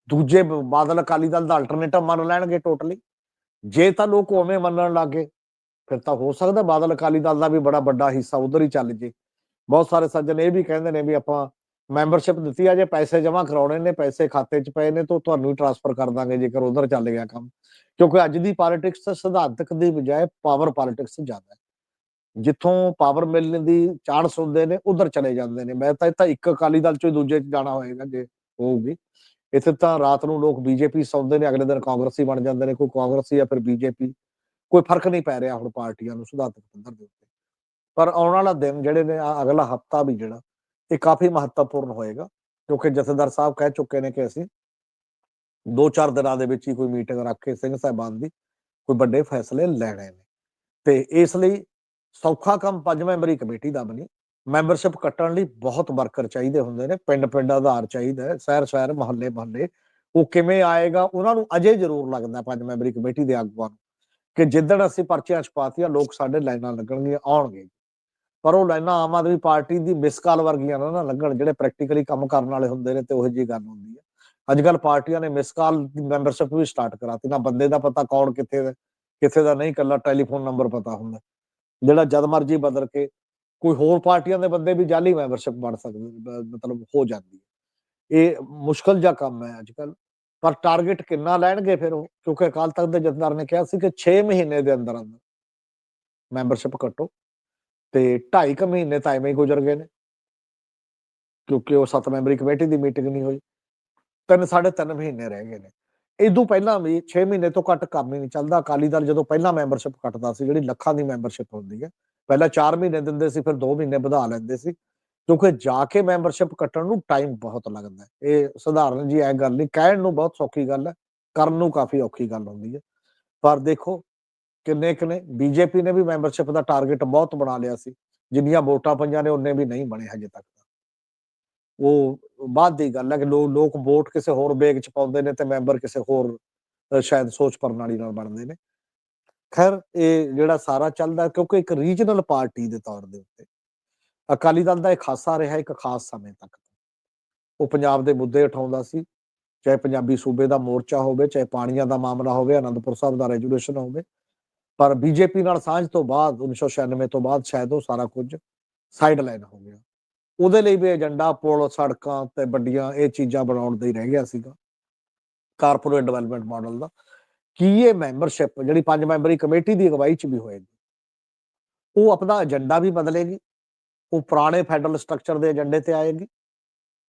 ਦੂਜੇ ਬਾਦਲ ਅਕਾਲੀ ਦਲ ਦਾ ਅਲਟਰਨੇਟਿਵ ਮੰਨ ਲੈਣਗੇ ਟੋਟਲੀ ਜੇ ਤਾਂ ਲੋਕ ਉਵੇਂ ਮੰਨਣ ਲੱਗੇ ਫਿਰ ਤਾਂ ਹੋ ਸਕਦਾ ਬਾਦਲ ਅਕਾਲੀ ਦਲ ਦਾ ਵੀ ਬੜਾ ਵੱਡਾ ਹਿੱਸਾ ਉਧਰ ਹੀ ਚੱਲ ਜੇ। ਬਹੁਤ ਸਾਰੇ ਸੱਜਣ ਇਹ ਵੀ ਕਹਿੰਦੇ ਨੇ ਵੀ ਆਪਾਂ ਮੈਂਬਰਸ਼ਿਪ ਦਿੱਤੀ ਆ, ਜੇ ਪੈਸੇ ਜਮ੍ਹਾਂ ਕਰਾਉਣੇ ਨੇ, ਪੈਸੇ ਖਾਤੇ 'ਚ ਪਏ ਨੇ, ਤਾਂ ਤੁਹਾਨੂੰ ਹੀ ਟ੍ਰਾਂਸਫਰ ਕਰ ਦਾਂਗੇ ਜੇਕਰ ਉਧਰ ਚੱਲ ਗਿਆ ਕੰਮ। ਕਿਉਂਕਿ ਅੱਜ ਦੀ ਪੋਲਿਟਿਕਸ ਸਿਧਾਂਤਕ ਦੀ ਬਜਾਏ ਪਾਵਰ ਪੋਲਿਟਿਕਸ ਜ਼ਿਆਦਾ ਹੈ। ਜਿੱਥੋਂ ਪਾਵਰ ਮਿਲਣ ਦੀ ਚਾਂਸ ਹੁੰਦੇ ਨੇ, ਉਧਰ ਚਲੇ ਜਾਂਦੇ ਨੇ। ਮੈਂ ਤਾਂ ਇਹ ਤਾਂ ਇੱਕ ਅਕਾਲੀ ਦਲ ਚੋਂ ਦੂਜੇ 'ਚ ਜਾਣਾ ਹੋਏਗਾ ਜੇ ਹੋਊਗੀ। ਇੱਥੇ ਤਾਂ ਰਾਤ ਨੂੰ ਲੋਕ ਬੀਜੇਪੀ ਸੌਂਦੇ ਨੇ, ਅਗਲੇ ਦਿਨ ਕਾਂਗਰਸੀ ਬਣ ਜਾਂਦੇ ਨੇ, ਕੋਈ ਕਾਂਗਰਸੀ ਜਾਂ ਫਿਰ ਬੀਜੇਪੀ ਕੋਈ ਫ਼ਰਕ ਨਹੀਂ ਪੈ ਰਿਹਾ ਹੁਣ ਪਾਰਟੀਆਂ ਨੂੰ ਸਿਧਾਂਤਕ ਪੱਧਰ ਦੇ ਉੱਤੇ। ਪਰ ਆਉਣ ਵਾਲਾ ਦਿਨ ਜਿਹੜੇ ਨੇ ਅਗਲਾ ਹਫਤਾ ਵੀ ਜਿਹੜਾ, ਇਹ ਕਾਫੀ ਮਹੱਤਵਪੂਰਨ ਹੋਏਗਾ ਕਿਉਂਕਿ ਜਥੇਦਾਰ ਸਾਹਿਬ ਕਹਿ ਚੁੱਕੇ ਨੇ ਕਿ ਅਸੀਂ ਦੋ ਚਾਰ ਦਿਨਾਂ ਦੇ ਵਿੱਚ ਹੀ ਕੋਈ ਮੀਟਿੰਗ ਰੱਖ ਕੇ ਸਿੰਘ ਸਾਹਿਬਾਨ ਦੀ ਕੋਈ ਵੱਡੇ ਫੈਸਲੇ ਲੈਣੇ ਨੇ। ਤੇ ਇਸ ਲਈ ਸੌਖਾ ਕੰਮ ਪੰਜ ਮੈਂਬਰੀ ਕਮੇਟੀ ਦਾ ਬਣੀ। ਮੈਂਬਰਸ਼ਿਪ ਕੱਟਣ ਲਈ ਬਹੁਤ ਵਰਕਰ ਚਾਹੀਦੇ ਹੁੰਦੇ ਨੇ, ਪਿੰਡ ਪਿੰਡ ਆਧਾਰ ਚਾਹੀਦਾ ਹੈ, ਸ਼ਹਿਰ ਸ਼ਹਿਰ, ਮਹੱਲੇ ਮਹੱਲੇ। ਉਹ ਕਿਵੇਂ ਆਏਗਾ, ਉਹਨਾਂ ਨੂੰ ਅਜੇ ਜ਼ਰੂਰ ਲੱਗਦਾ ਪੰਜ ਮੈਂਬਰੀ ਕਮੇਟੀ ਦੇ ਆਗੂਆਂ ਨੂੰ ਕਿ ਜਿੱਦਣ ਅਸੀਂ ਪਰਚੀਆਂ ਛਪਾਤੀਆਂ, ਲੋਕ ਸਾਡੇ ਲਾਈਨਾਂ ਲੱਗਣਗੇ ਆਉਣਗੇ। ਪਰ ਉਹ ਲਾਈਨਾਂ ਆਮ ਆਦਮੀ ਪਾਰਟੀ ਦੀ ਮਿਸਕਾਲ ਵਰਗੀਆਂ ਨਾ ਲੱਗਣ, ਜਿਹੜੇ ਪ੍ਰੈਕਟੀਕਲੀ ਕੰਮ ਕਰਨ ਵਾਲੇ ਹੁੰਦੇ ਨੇ ਤੇ ਉਹੋ ਜਿਹੀ ਗੱਲ ਹੁੰਦੀ ਹੈ। ਅੱਜ ਕੱਲ ਪਾਰਟੀਆਂ ਨੇ ਮਿਸਕਾਲ ਦੀ ਮੈਂਬਰਸ਼ਿਪ ਵੀ ਸਟਾਰਟ ਕਰਾਤੀ। ਨਾ ਬੰਦੇ ਦਾ ਪਤਾ ਕੌਣ ਕਿੱਥੇ ਦਾ ਕਿੱਥੇ ਦਾ ਨਹੀਂ ਕੱਲਾ ਟੈਲੀਫੋਨ ਨੰਬਰ ਪਤਾ ਹੁੰਦਾ। ਜਿਹੜਾ ਜਦ ਮਰਜ਼ੀ ਬਦਲ ਕੇ, ਕੋਈ ਹੋਰ ਪਾਰਟੀਆਂ ਦੇ ਬੰਦੇ ਵੀ ਜਾਲੀ ਮੈਂਬਰਸ਼ਿਪ ਬਣ ਸਕਦੇ ਮਤਲਬ ਹੋ ਜਾਂਦੀ ਹੈ। ਇਹ ਮੁਸ਼ਕਲ ਜਿਹਾ ਕੰਮ ਹੈ ਅੱਜ ਕੱਲ ਪਰ ਟਾਰਗੇਟ ਕਿੰਨਾ ਲੈਣਗੇ ਫਿਰ ਉਹ? ਕਿਉਂਕਿ ਅਕਾਲ ਤਖਤ ਦੇ ਜਥੇਦਾਰ ਨੇ ਕਿਹਾ ਸੀ ਕਿ 6 ਮਹੀਨੇ ਦੇ ਅੰਦਰ ਅੰਦਰ ਮੈਂਬਰਸ਼ਿਪ ਕੱਟੋ ਤੇ 2.5 ਕੁ ਮਹੀਨੇ ਤਾਂ ਐਵੇਂ ਹੀ ਗੁਜ਼ਰ ਗਏ ਨੇ। ਕਿਉਂਕਿ ਉਹ ਸੱਤ ਮੈਂਬਰੀ ਕਮੇਟੀ ਦੀ ਮੀਟਿੰਗ ਨਹੀਂ ਹੋਈ। ਤਿੰਨ, ਸਾਢੇ ਤਿੰਨ ਮਹੀਨੇ ਰਹਿ ਗਏ ਨੇ। ਇਦੋਂ ਪਹਿਲਾਂ ਵੀ 6 ਮਹੀਨੇ ਤੋਂ ਘੱਟ ਕੰਮ ਹੀ ਨਹੀਂ ਚੱਲਦਾ। ਅਕਾਲੀ ਦਲ ਜਦੋਂ ਪਹਿਲਾਂ ਮੈਂਬਰਸ਼ਿਪ ਕੱਟਦਾ ਸੀ, ਜਿਹੜੀ ਲੱਖਾਂ ਦੀ ਮੈਂਬਰਸ਼ਿਪ ਹੁੰਦੀ ਹੈ। ਪਹਿਲਾਂ 4 ਮਹੀਨੇ ਦਿੰਦੇ ਸੀ, ਫਿਰ 2 ਮਹੀਨੇ ਵਧਾ ਲੈਂਦੇ ਸੀ। ਕਿਉਂਕਿ ਜਾ ਕੇ ਮੈਂਬਰਸ਼ਿਪ ਕੱਟਣ ਨੂੰ ਟਾਈਮ ਬਹੁਤ ਲੱਗਦਾ ਇਹ ਸਧਾਰਨ ਜੀ ਐ ਗੱਲ ਨਹੀਂ, ਕਹਿਣ ਨੂੰ ਬਹੁਤ ਸੌਖੀ ਗੱਲ ਹੈ, ਕਰਨ ਨੂੰ ਕਾਫੀ ਔਖੀ ਗੱਲ ਹੁੰਦੀ ਹੈ। ਪਰ ਦੇਖੋ, ਕਿੰਨੇ ਕਿੰਨੇ ਬੀਜੇਪੀ ਨੇ ਵੀ ਮੈਂਬਰਸ਼ਿਪ ਦਾ ਟਾਰਗੇਟ ਬਹੁਤ ਬਣਾ ਲਿਆ ਸੀ। ਜਿੰਨੀਆਂ ਵੋਟਾਂ ਪਈਆਂ ਨੇ, ਉਹਨੇ ਵੀ ਨਹੀਂ ਬਣੇ ਹਜੇ ਤੱਕ। ਉਹ ਬਾਅਦ ਦੀ ਗੱਲ ਹੈ ਕਿ ਲੋ- ਲੋਕ ਵੋਟ ਕਿਸੇ ਹੋਰ ਬੇਗ ਚ ਪਾਉਂਦੇ ਨੇ ਤੇ ਮੈਂਬਰ ਕਿਸੇ ਹੋਰ ਸ਼ਾਇਦ ਸੋਚ ਪ੍ਰਣਾਲੀ ਨਾਲ ਬਣਦੇ ਨੇ। ਖੈਰ, ਇਹ ਜਿਹੜਾ ਸਾਰਾ ਚੱਲਦਾ ਕਿਉਂਕਿ ਇੱਕ ਰੀਜਨਲ ਪਾਰਟੀ ਦੇ ਤੌਰ ਦੇ ਉੱਤੇ। ਅਕਾਲੀ ਦਲ ਦਾ ਇੱਕ ਖਾਸਾ ਰਿਹਾ ਇੱਕ ਖਾਸ ਸਮੇਂ ਤੱਕ। ਉਹ ਪੰਜਾਬ ਦੇ ਮੁੱਦੇ ਉਠਾਉਂਦਾ ਸੀ, ਚਾਹੇ ਪੰਜਾਬੀ ਸੂਬੇ ਦਾ ਮੋਰਚਾ ਹੋਵੇ, ਚਾਹੇ ਪਾਣੀਆਂ ਦਾ ਮਾਮਲਾ ਹੋਵੇ, ਅਨੰਦਪੁਰ ਸਾਹਿਬ ਦਾ ਰੈਜੂਲੇਸ਼ਨ ਹੋਵੇ। ਪਰ ਬੀਜੇਪੀ ਨਾਲ ਸਾਂਝ ਤੋਂ ਬਾਅਦ 1996 ਤੋਂ ਬਾਅਦ ਸ਼ਾਇਦ ਉਹ ਸਾਰਾ ਕੁਝ ਸਾਈਡਲਾਈਨ ਹੋ ਗਿਆ। ਉਹਦੇ ਲਈ ਵੀ ਏਜੰਡਾ ਪੁਲ, ਸੜਕਾਂ ਤੇ ਵੱਡੀਆਂ ਇਹ ਚੀਜ਼ਾਂ ਬਣਾਉਣ ਦਾ ਹੀ ਰਹਿ ਗਿਆ ਸੀਗਾ। ਕਾਰਪੋਰੇਟ ਡਿਵੈਲਪਮੈਂਟ ਮਾਡਲ ਦਾ। ਕੀ ਇਹ ਮੈਂਬਰਸ਼ਿਪ ਜਿਹੜੀ ਪੰਜ ਮੈਂਬਰੀ ਕਮੇਟੀ ਦੀ ਅਗਵਾਈ ਚ ਵੀ ਹੋਏਗੀ, ਉਹ ਆਪਣਾ ਏਜੰਡਾ ਵੀ ਬਦਲੇਗੀ। ਉਹ ਪੁਰਾਣੇ ਫੈਡਰਲ ਸਟਰਕਚਰ ਦੇ ਏਜੰਡੇ ਤੇ ਆਏਗੀ।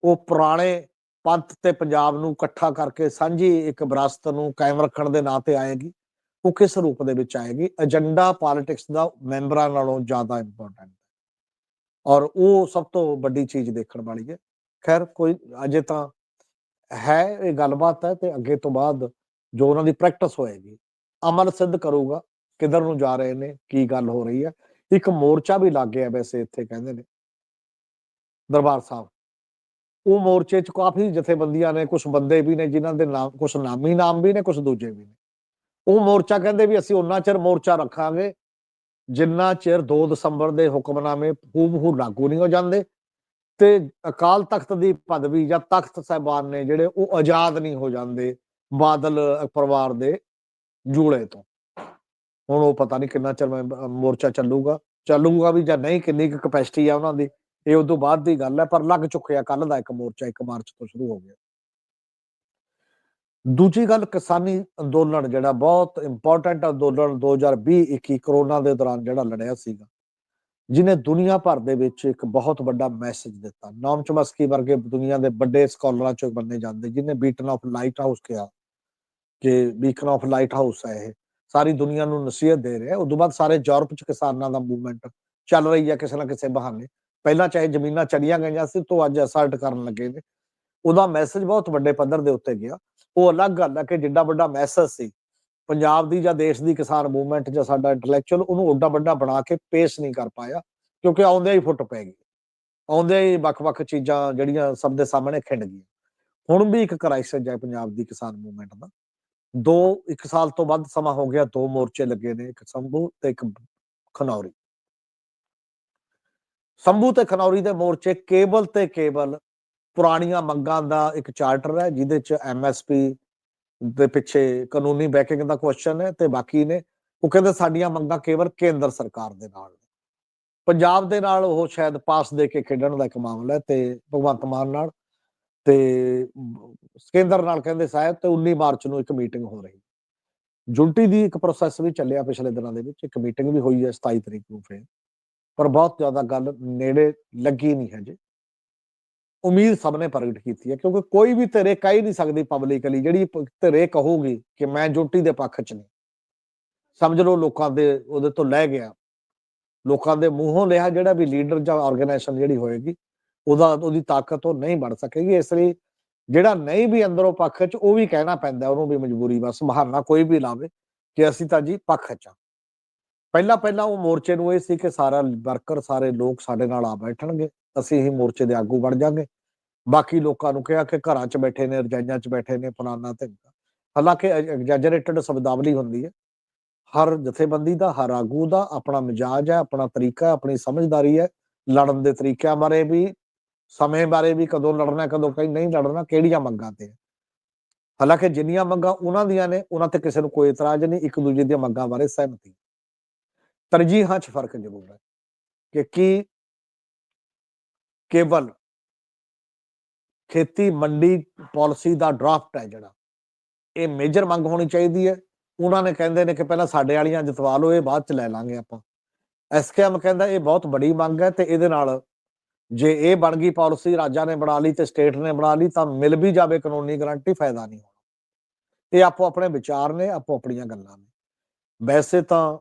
ਉਹ ਪੁਰਾਣੇ ਪੰਥ ਤੇ ਪੰਜਾਬ ਨੂੰ ਇਕੱਠਾ ਕਰਕੇ ਸਾਂਝੀ ਇੱਕ ਵਿਰਾਸਤ ਨੂੰ ਕਾਇਮ ਰੱਖਣ ਦੇ ਨਾਂ ਤੇ ਆਏਗੀ। ਉਹ ਕਿਸ ਰੂਪ ਦੇ ਵਿੱਚ ਆਏਗੀ? ਏਜੰਡਾ ਪੋਲਿਟਿਕਸ ਦਾ ਮੈਂਬਰਾਂ ਨਾਲੋਂ ਜ਼ਿਆਦਾ ਇੰਪੋਰਟੈਂਟ ਔਰ ਉਹ ਸਭ ਤੋਂ ਵੱਡੀ ਚੀਜ਼ ਦੇਖਣ ਵਾਲੀ ਹੈ। ਖੈਰ, ਕੋਈ ਅਜੇ ਤਾਂ ਹੈ ਇਹ ਗੱਲਬਾਤ ਹੈ ਤੇ ਅੱਗੇ ਤੋਂ ਬਾਅਦ ਜੋ ਉਹਨਾਂ ਦੀ ਪ੍ਰੈਕਟਿਸ ਹੋਏਗੀ, ਅਮਲ ਸਿੱਧ ਕਰੂਗਾ, ਕਿੱਧਰ ਨੂੰ ਜਾ ਰਹੇ ਨੇ, ਕੀ ਗੱਲ ਹੋ ਰਹੀ ਹੈ। ਇੱਕ ਮੋਰਚਾ ਵੀ ਲੱਗ ਗਿਆ ਵੈਸੇ ਇੱਥੇ ਕਹਿੰਦੇ ਨੇ। ਦਰਬਾਰ ਸਾਹਿਬ। ਉਹ ਮੋਰਚੇ 'ਚ ਕਾਫੀ ਜਥੇਬੰਦੀਆਂ ਨੇ ਕੁਝ ਬੰਦੇ ਵੀ ਨੇ ਜਿਨ੍ਹਾਂ ਦੇ ਨਾਮ ਕੁਝ ਨਾਮੀ ਨਾਮ ਵੀ ਨੇ ਕੁਝ ਦੂਜੇ ਵੀ ਨੇ। ਉਹ ਮੋਰਚਾ ਕਹਿੰਦੇ ਵੀ ਅਸੀਂ ਉਹਨਾਂ ਚਿਰ ਮੋਰਚਾ ਰੱਖਾਂਗੇ ਜਿੰਨਾ ਚਿਰ 2 ਦਸੰਬਰ ਦੇ ਹੁਕਮਨਾਮੇ ਹੂਬਹੂ ਲਾਗੂ ਨਹੀਂ ਹੋ ਜਾਂਦੇ ਤੇ ਅਕਾਲ ਤਖਤ ਦੀ ਪਦਵੀ ਜਾਂ ਤਖਤ ਸਹਿਬਾਨ ਨੇ ਜਿਹੜੇ ਉਹ ਆਜ਼ਾਦ ਨਹੀਂ ਹੋ ਜਾਂਦੇ ਬਾਦਲ ਪਰਿਵਾਰ ਦੇ ਜੂਲੇ ਤੋਂ। ਹੁਣ ਉਹ ਪਤਾ ਨਹੀਂ ਕਿੰਨਾ ਚਿਰ ਮੈਂ ਮੋਰਚਾ ਚੱਲੂਗਾ ਚੱਲੂਗਾ ਵੀ ਜਾਂ ਨਹੀਂ, ਕਿੰਨੀ ਕੁ ਕਪੈਸਿਟੀ ਆ ਉਹਨਾਂ ਦੀ, ਇਹ ਉਦੋਂ ਬਾਅਦ ਦੀ ਗੱਲ ਹੈ, ਪਰ ਲੱਗ ਚੁੱਕਿਆ ਕੱਲ ਦਾ ਇੱਕ ਮੋਰਚਾ 1 ਮਾਰਚ ਤੋਂ ਸ਼ੁਰੂ ਹੋ ਗਿਆ। ਦੂਜੀ ਗੱਲ, ਕਿਸਾਨੀ ਅੰਦੋਲਨ ਜਿਹੜਾ ਬਹੁਤ ਇੰਪੋਰਟੈਂਟ ਅੰਦੋਲਨ 2020-21 ਕਰੋਨਾ ਦੇ ਦੌਰਾਨ ਜਿਹੜਾ ਲੜਿਆ ਸੀਗਾ ਜਿਨੇ ਦੁਨੀਆ ਭਰ ਦੇ ਵਿੱਚ ਇੱਕ ਬਹੁਤ ਵੱਡਾ ਮੈਸੇਜ ਦਿੱਤਾ। ਨਾਮ ਚਮਸਕੀ ਵਰਗੇ ਦੁਨੀਆ ਦੇ ਵੱਡੇ ਸਕਾਲਰਾਂ ਚੋਂ ਮੰਨੇ ਜਾਂਦੇ ਜਿਨੇ ਬੀਟਨ ਆਫ ਲਾਈਟ ਹਾਊਸ ਕਿਹਾ ਕਿ ਬੀਕਨ ਆਫ ਲਾਈਟ ਹਾਊਸ ਹੈ ਇਹ। ਸਾਰੀ ਦੁਨੀਆ ਨੂੰ ਨਸੀਹਤ ਦੇ ਰਿਹਾ। ਉਸ ਤੋਂ ਬਾਅਦ ਸਾਰੇ ਯੂਰਪ ਚ ਕਿਸਾਨਾਂ ਦਾ ਮੂਵਮੈਂਟ ਚੱਲ ਰਹੀ ਹੈ ਕਿਸੇ ਨਾ ਕਿਸੇ ਬਹਾਨੇ। ਪਹਿਲਾਂ ਚਾਹੇ ਜ਼ਮੀਨਾਂ ਚੜੀਆਂ ਗਈਆਂ ਸੀ, ਤੋਂ ਅੱਜ ਅਸਲਟ ਕਰਨ ਲੱਗੇ ਨੇ। ਉਹਦਾ ਮੈਸੇਜ ਬਹੁਤ ਵੱਡੇ ਪੱਧਰ ਦੇ ਉੱਤੇ ਗਿਆ। ਉਹ ਅਲੱਗ ਗੱਲ ਹੈ ਕਿ ਜਿੱਡਾ ਵੱਡਾ ਮੈਸੇਜ ਸੀ, ਪੰਜਾਬ ਦੀ ਜਾਂ ਦੇਸ਼ ਦੀ ਕਿਸਾਨ ਮੂਵਮੈਂਟ ਜਾਂ ਸਾਡਾ ਇੰਟੈਲੈਕਚੁਅਲ ਉਹਨੂੰ ਓਡਾ ਵੱਡਾ ਬਣਾ ਕੇ ਪੇਸ਼ ਨਹੀਂ ਕਰ ਪਾਇਆ, ਕਿਉਂਕਿ ਆਉਂਦੇ ਹੀ ਫੁੱਟ ਪੈ ਗਈ। ਆਉਂਦੇ ਹੀ ਵੱਖ-ਵੱਖ ਚੀਜ਼ਾਂ ਜਿਹੜੀਆਂ ਸਭ ਦੇ ਸਾਹਮਣੇ ਖਿੰਡ ਗਈਆਂ। ਹੁਣ ਵੀ ਇੱਕ ਕ੍ਰਾਈਸਿਸ ਹੈ ਪੰਜਾਬ ਦੀ ਕਿਸਾਨ ਮੂਵਮੈਂਟ ਦਾ। ਦੋ, ਇੱਕ ਸਾਲ ਤੋਂ ਵੱਧ ਸਮਾਂ ਹੋ ਗਿਆ, ਦੋ ਮੋਰਚੇ ਲੱਗੇ ਨੇ, ਇੱਕ ਸੰਭੂ ਤੇ ਇੱਕ ਖਨੌਰੀ। ਸੰਭੂ ਤੇ ਖਨੌਰੀ ਦੇ ਮੋਰਚੇ ਕੇਵਲ ਤੇ ਕੇਵਲ ਪੁਰਾਣੀਆਂ ਮੰਗਾਂ ਦਾ ਇੱਕ ਚਾਰਟਰ ਹੈ, ਜਿਹਦੇ ਚ ਐਮਐਸਪੀ ਦੇ ਪਿੱਛੇ ਕਾਨੂੰਨੀ ਬੈਕਿੰਗ ਦਾ ਕੁਐਸਚਨ ਹੈ ਤੇ ਬਾਕੀ ਨੇ, ਉਹ ਕਹਿੰਦੇ ਸਾਡੀਆਂ ਮੰਗਾਂ ਕੇਵਲ ਕੇਂਦਰ ਸਰਕਾਰ ਦੇ ਨਾਲ ਨੇ। ਪੰਜਾਬ ਦੇ ਨਾਲ ਉਹ ਸ਼ਾਇਦ ਪਾਸ ਦੇ ਕੇ ਖੇਡਣ ਦਾ ਇੱਕ ਮਾਮਲਾ ਹੈ ਤੇ ਭਗਵੰਤ ਮਾਨ ਨਾਲ ਤੇ ਕੇਂਦਰ ਨਾਲ ਕਹਿੰਦੇ ਸਾਹਿਬ ਤੇ 19 ਮਾਰਚ ਨੂੰ ਇੱਕ ਮੀਟਿੰਗ ਹੋ ਰਹੀ। ਜੁਲਟੀ ਦੀ ਇੱਕ ਪ੍ਰੋਸੈਸ ਵੀ ਚੱਲਿਆ ਪਿਛਲੇ ਦਿਨਾਂ ਦੇ ਵਿੱਚ, ਇੱਕ ਮੀਟਿੰਗ ਵੀ ਹੋਈ ਹੈ 27 ਤਰੀਕ ਨੂੰ ਫੇਰ, ਪਰ ਬਹੁਤ ਜ਼ਿਆਦਾ ਗੱਲ ਨੇੜੇ ਲੱਗੀ ਨਹੀਂ ਹੈ ਹਜੇ। ਉਮੀਦ ਸਭ ਨੇ ਪ੍ਰਗਟ ਕੀਤੀ ਹੈ, ਕਿਉਂਕਿ ਕੋਈ ਵੀ ਧਿਰੇ ਕਹਿ ਨਹੀਂ ਸਕਦੀ ਪਬਲਿਕਲੀ ਜਿਹੜੀ ਪ- ਧਿਰੇ ਕਹੂਗੀ ਕਿ ਮੈਂ ਜੋਟੀ ਦੇ ਪੱਖ 'ਚ ਨਹੀਂ। ਸਮਝ ਲਓ ਲੋਕਾਂ ਦੇ ਉਹਦੇ ਤੋਂ ਲੈ ਗਿਆ, ਲੋਕਾਂ ਦੇ ਮੂੰਹੋਂ ਲਿਆ ਜਿਹੜਾ ਵੀ ਲੀਡਰ ਜਾਂ ਆਰਗੇਨਾਈਜੇਸ਼ਨ ਜਿਹੜੀ ਹੋਏਗੀ, ਉਹਦਾ, ਉਹਦੀ ਤਾਕਤ ਉਹ ਨਹੀਂ ਬਣ ਸਕੇਗੀ, ਇਸ ਲਈ ਜਿਹੜਾ ਨਹੀਂ ਵੀ ਅੰਦਰੋਂ ਪੱਖ 'ਚ ਉਹ ਵੀ ਕਹਿਣਾ ਪੈਂਦਾ, ਉਹਨੂੰ ਵੀ ਮਜਬੂਰੀ ਬਸ ਬਹਾਨਾ ਕੋਈ ਵੀ ਲਾਵੇ ਕਿ ਅਸੀਂ ਤਾਂ ਜੀ ਪੱਖ 'ਚ ਆ ਪਹਿਲਾਂ ਪਹਿਲਾਂ ਉਹ ਮੋਰਚੇ ਨੂੰ ਇਹ ਸੀ ਕਿ ਸਾਰਾ ਵਰਕਰ ਸਾਰੇ ਲੋਕ ਸਾਡੇ ਨਾਲ ਆ ਬੈਠਣਗੇ। ਅਸੀਂ ਹੀ ਮੋਰਚੇ ਦੇ ਆਗੂ ਬਣ ਜਾਾਂਗੇ। ਬਾਕੀ ਲੋਕਾਂ ਨੂੰ ਕਿਹਾ ਕਿ ਘਰਾਂ 'ਚ ਬੈਠੇ ਨੇ, ਰਜਾਈਆਂ 'ਚ ਬੈਠੇ ਨੇ, ਫਲਾਨਾ ਤੇ ਹਾਲਾਂਕਿ ਐਗਜੈਜਰੇਟਡ ਸ਼ਬਦਾਵਲੀ ਹੁੰਦੀ ਹੈ। ਹਰ ਜਥੇਬੰਦੀ ਦਾ, ਹਰ ਆਗੂ ਦਾ ਆਪਣਾ ਮਿਜਾਜ ਹੈ, ਆਪਣਾ ਤਰੀਕਾ ਹੈ ਆਪਣੀ ਸਮਝਦਾਰੀ ਹੈ। ਲੜਨ ਦੇ ਤਰੀਕਿਆਂ ਬਾਰੇ ਵੀ, ਸਮੇਂ ਬਾਰੇ ਵੀ ਕਦੋਂ ਲੜਨਾ, ਕਦੋਂ ਕहीं ਨਹੀਂ ਲੜਨਾ, ਕਿਹੜੀਆਂ ਮੰਗਾਂ ਤੇ ਹਾਲਾਂਕਿ ਜਿੰਨੀਆਂ ਮੰਗਾਂ ਉਹਨਾਂ ਦੀਆਂ ਨੇ, ਉਹਨਾਂ ਤੇ ਕਿਸੇ ਨੂੰ ਕੋਈ ਇਤਰਾਜ਼ ਨਹੀਂ, ਇੱਕ ਦੂਜੇ ਦੀਆਂ ਮੰਗਾਂ ਬਾਰੇ ਸਹਿਮਤੀ। ਤਰਜੀਹਾਂ 'ਚ ਫ਼ਰਕ ਜ਼ਰੂਰ ਹੈ ਕਿ ਕੀ ਕੇਵਲ ਖੇਤੀ ਮੰਡੀ ਪਾਲਿਸੀ ਦਾ ਡਰਾਫਟ ਹੈ ਜਿਹੜਾ। ਇਹ ਮੇਜਰ ਮੰਗ ਹੋਣੀ ਚਾਹੀਦੀ ਹੈ। ਉਹਨਾਂ ਨੇ ਕਹਿੰਦੇ ਨੇ ਕਿ ਪਹਿਲਾਂ ਸਾਡੇ ਵਾਲੀਆਂ ਜਤਵਾ ਲਓ, ਇਹ ਬਾਅਦ ਚ ਲੈ ਲਾਂਗੇ ਆਪਾਂ। ਐਸਕੇਐਮ ਕਹਿੰਦਾ ਇਹ ਬਹੁਤ ਬੜੀ ਮੰਗ ਹੈ ਤੇ ਇਹਦੇ ਨਾਲ ਜੇ ਇਹ ਬਣ ਗਈ ਪਾਲਿਸੀ, ਰਾਜਾਂ ਨੇ ਬਣਾ ਲਈ ਤੇ ਸਟੇਟ ਨੇ ਬਣਾ ਲਈ, ਤਾਂ ਮਿਲ ਵੀ ਜਾਵੇ ਕਾਨੂੰਨੀ ਗਾਰੰਟੀ, ਫਾਇਦਾ ਨਹੀਂ ਹੋਣਾ। ਇਹ ਆਪੋ ਆਪਣੇ ਵਿਚਾਰ ਨੇ, ਆਪੋ ਆਪਣੀਆਂ ਗੱਲਾਂ ਨੇ। ਵੈਸੇ ਤਾਂ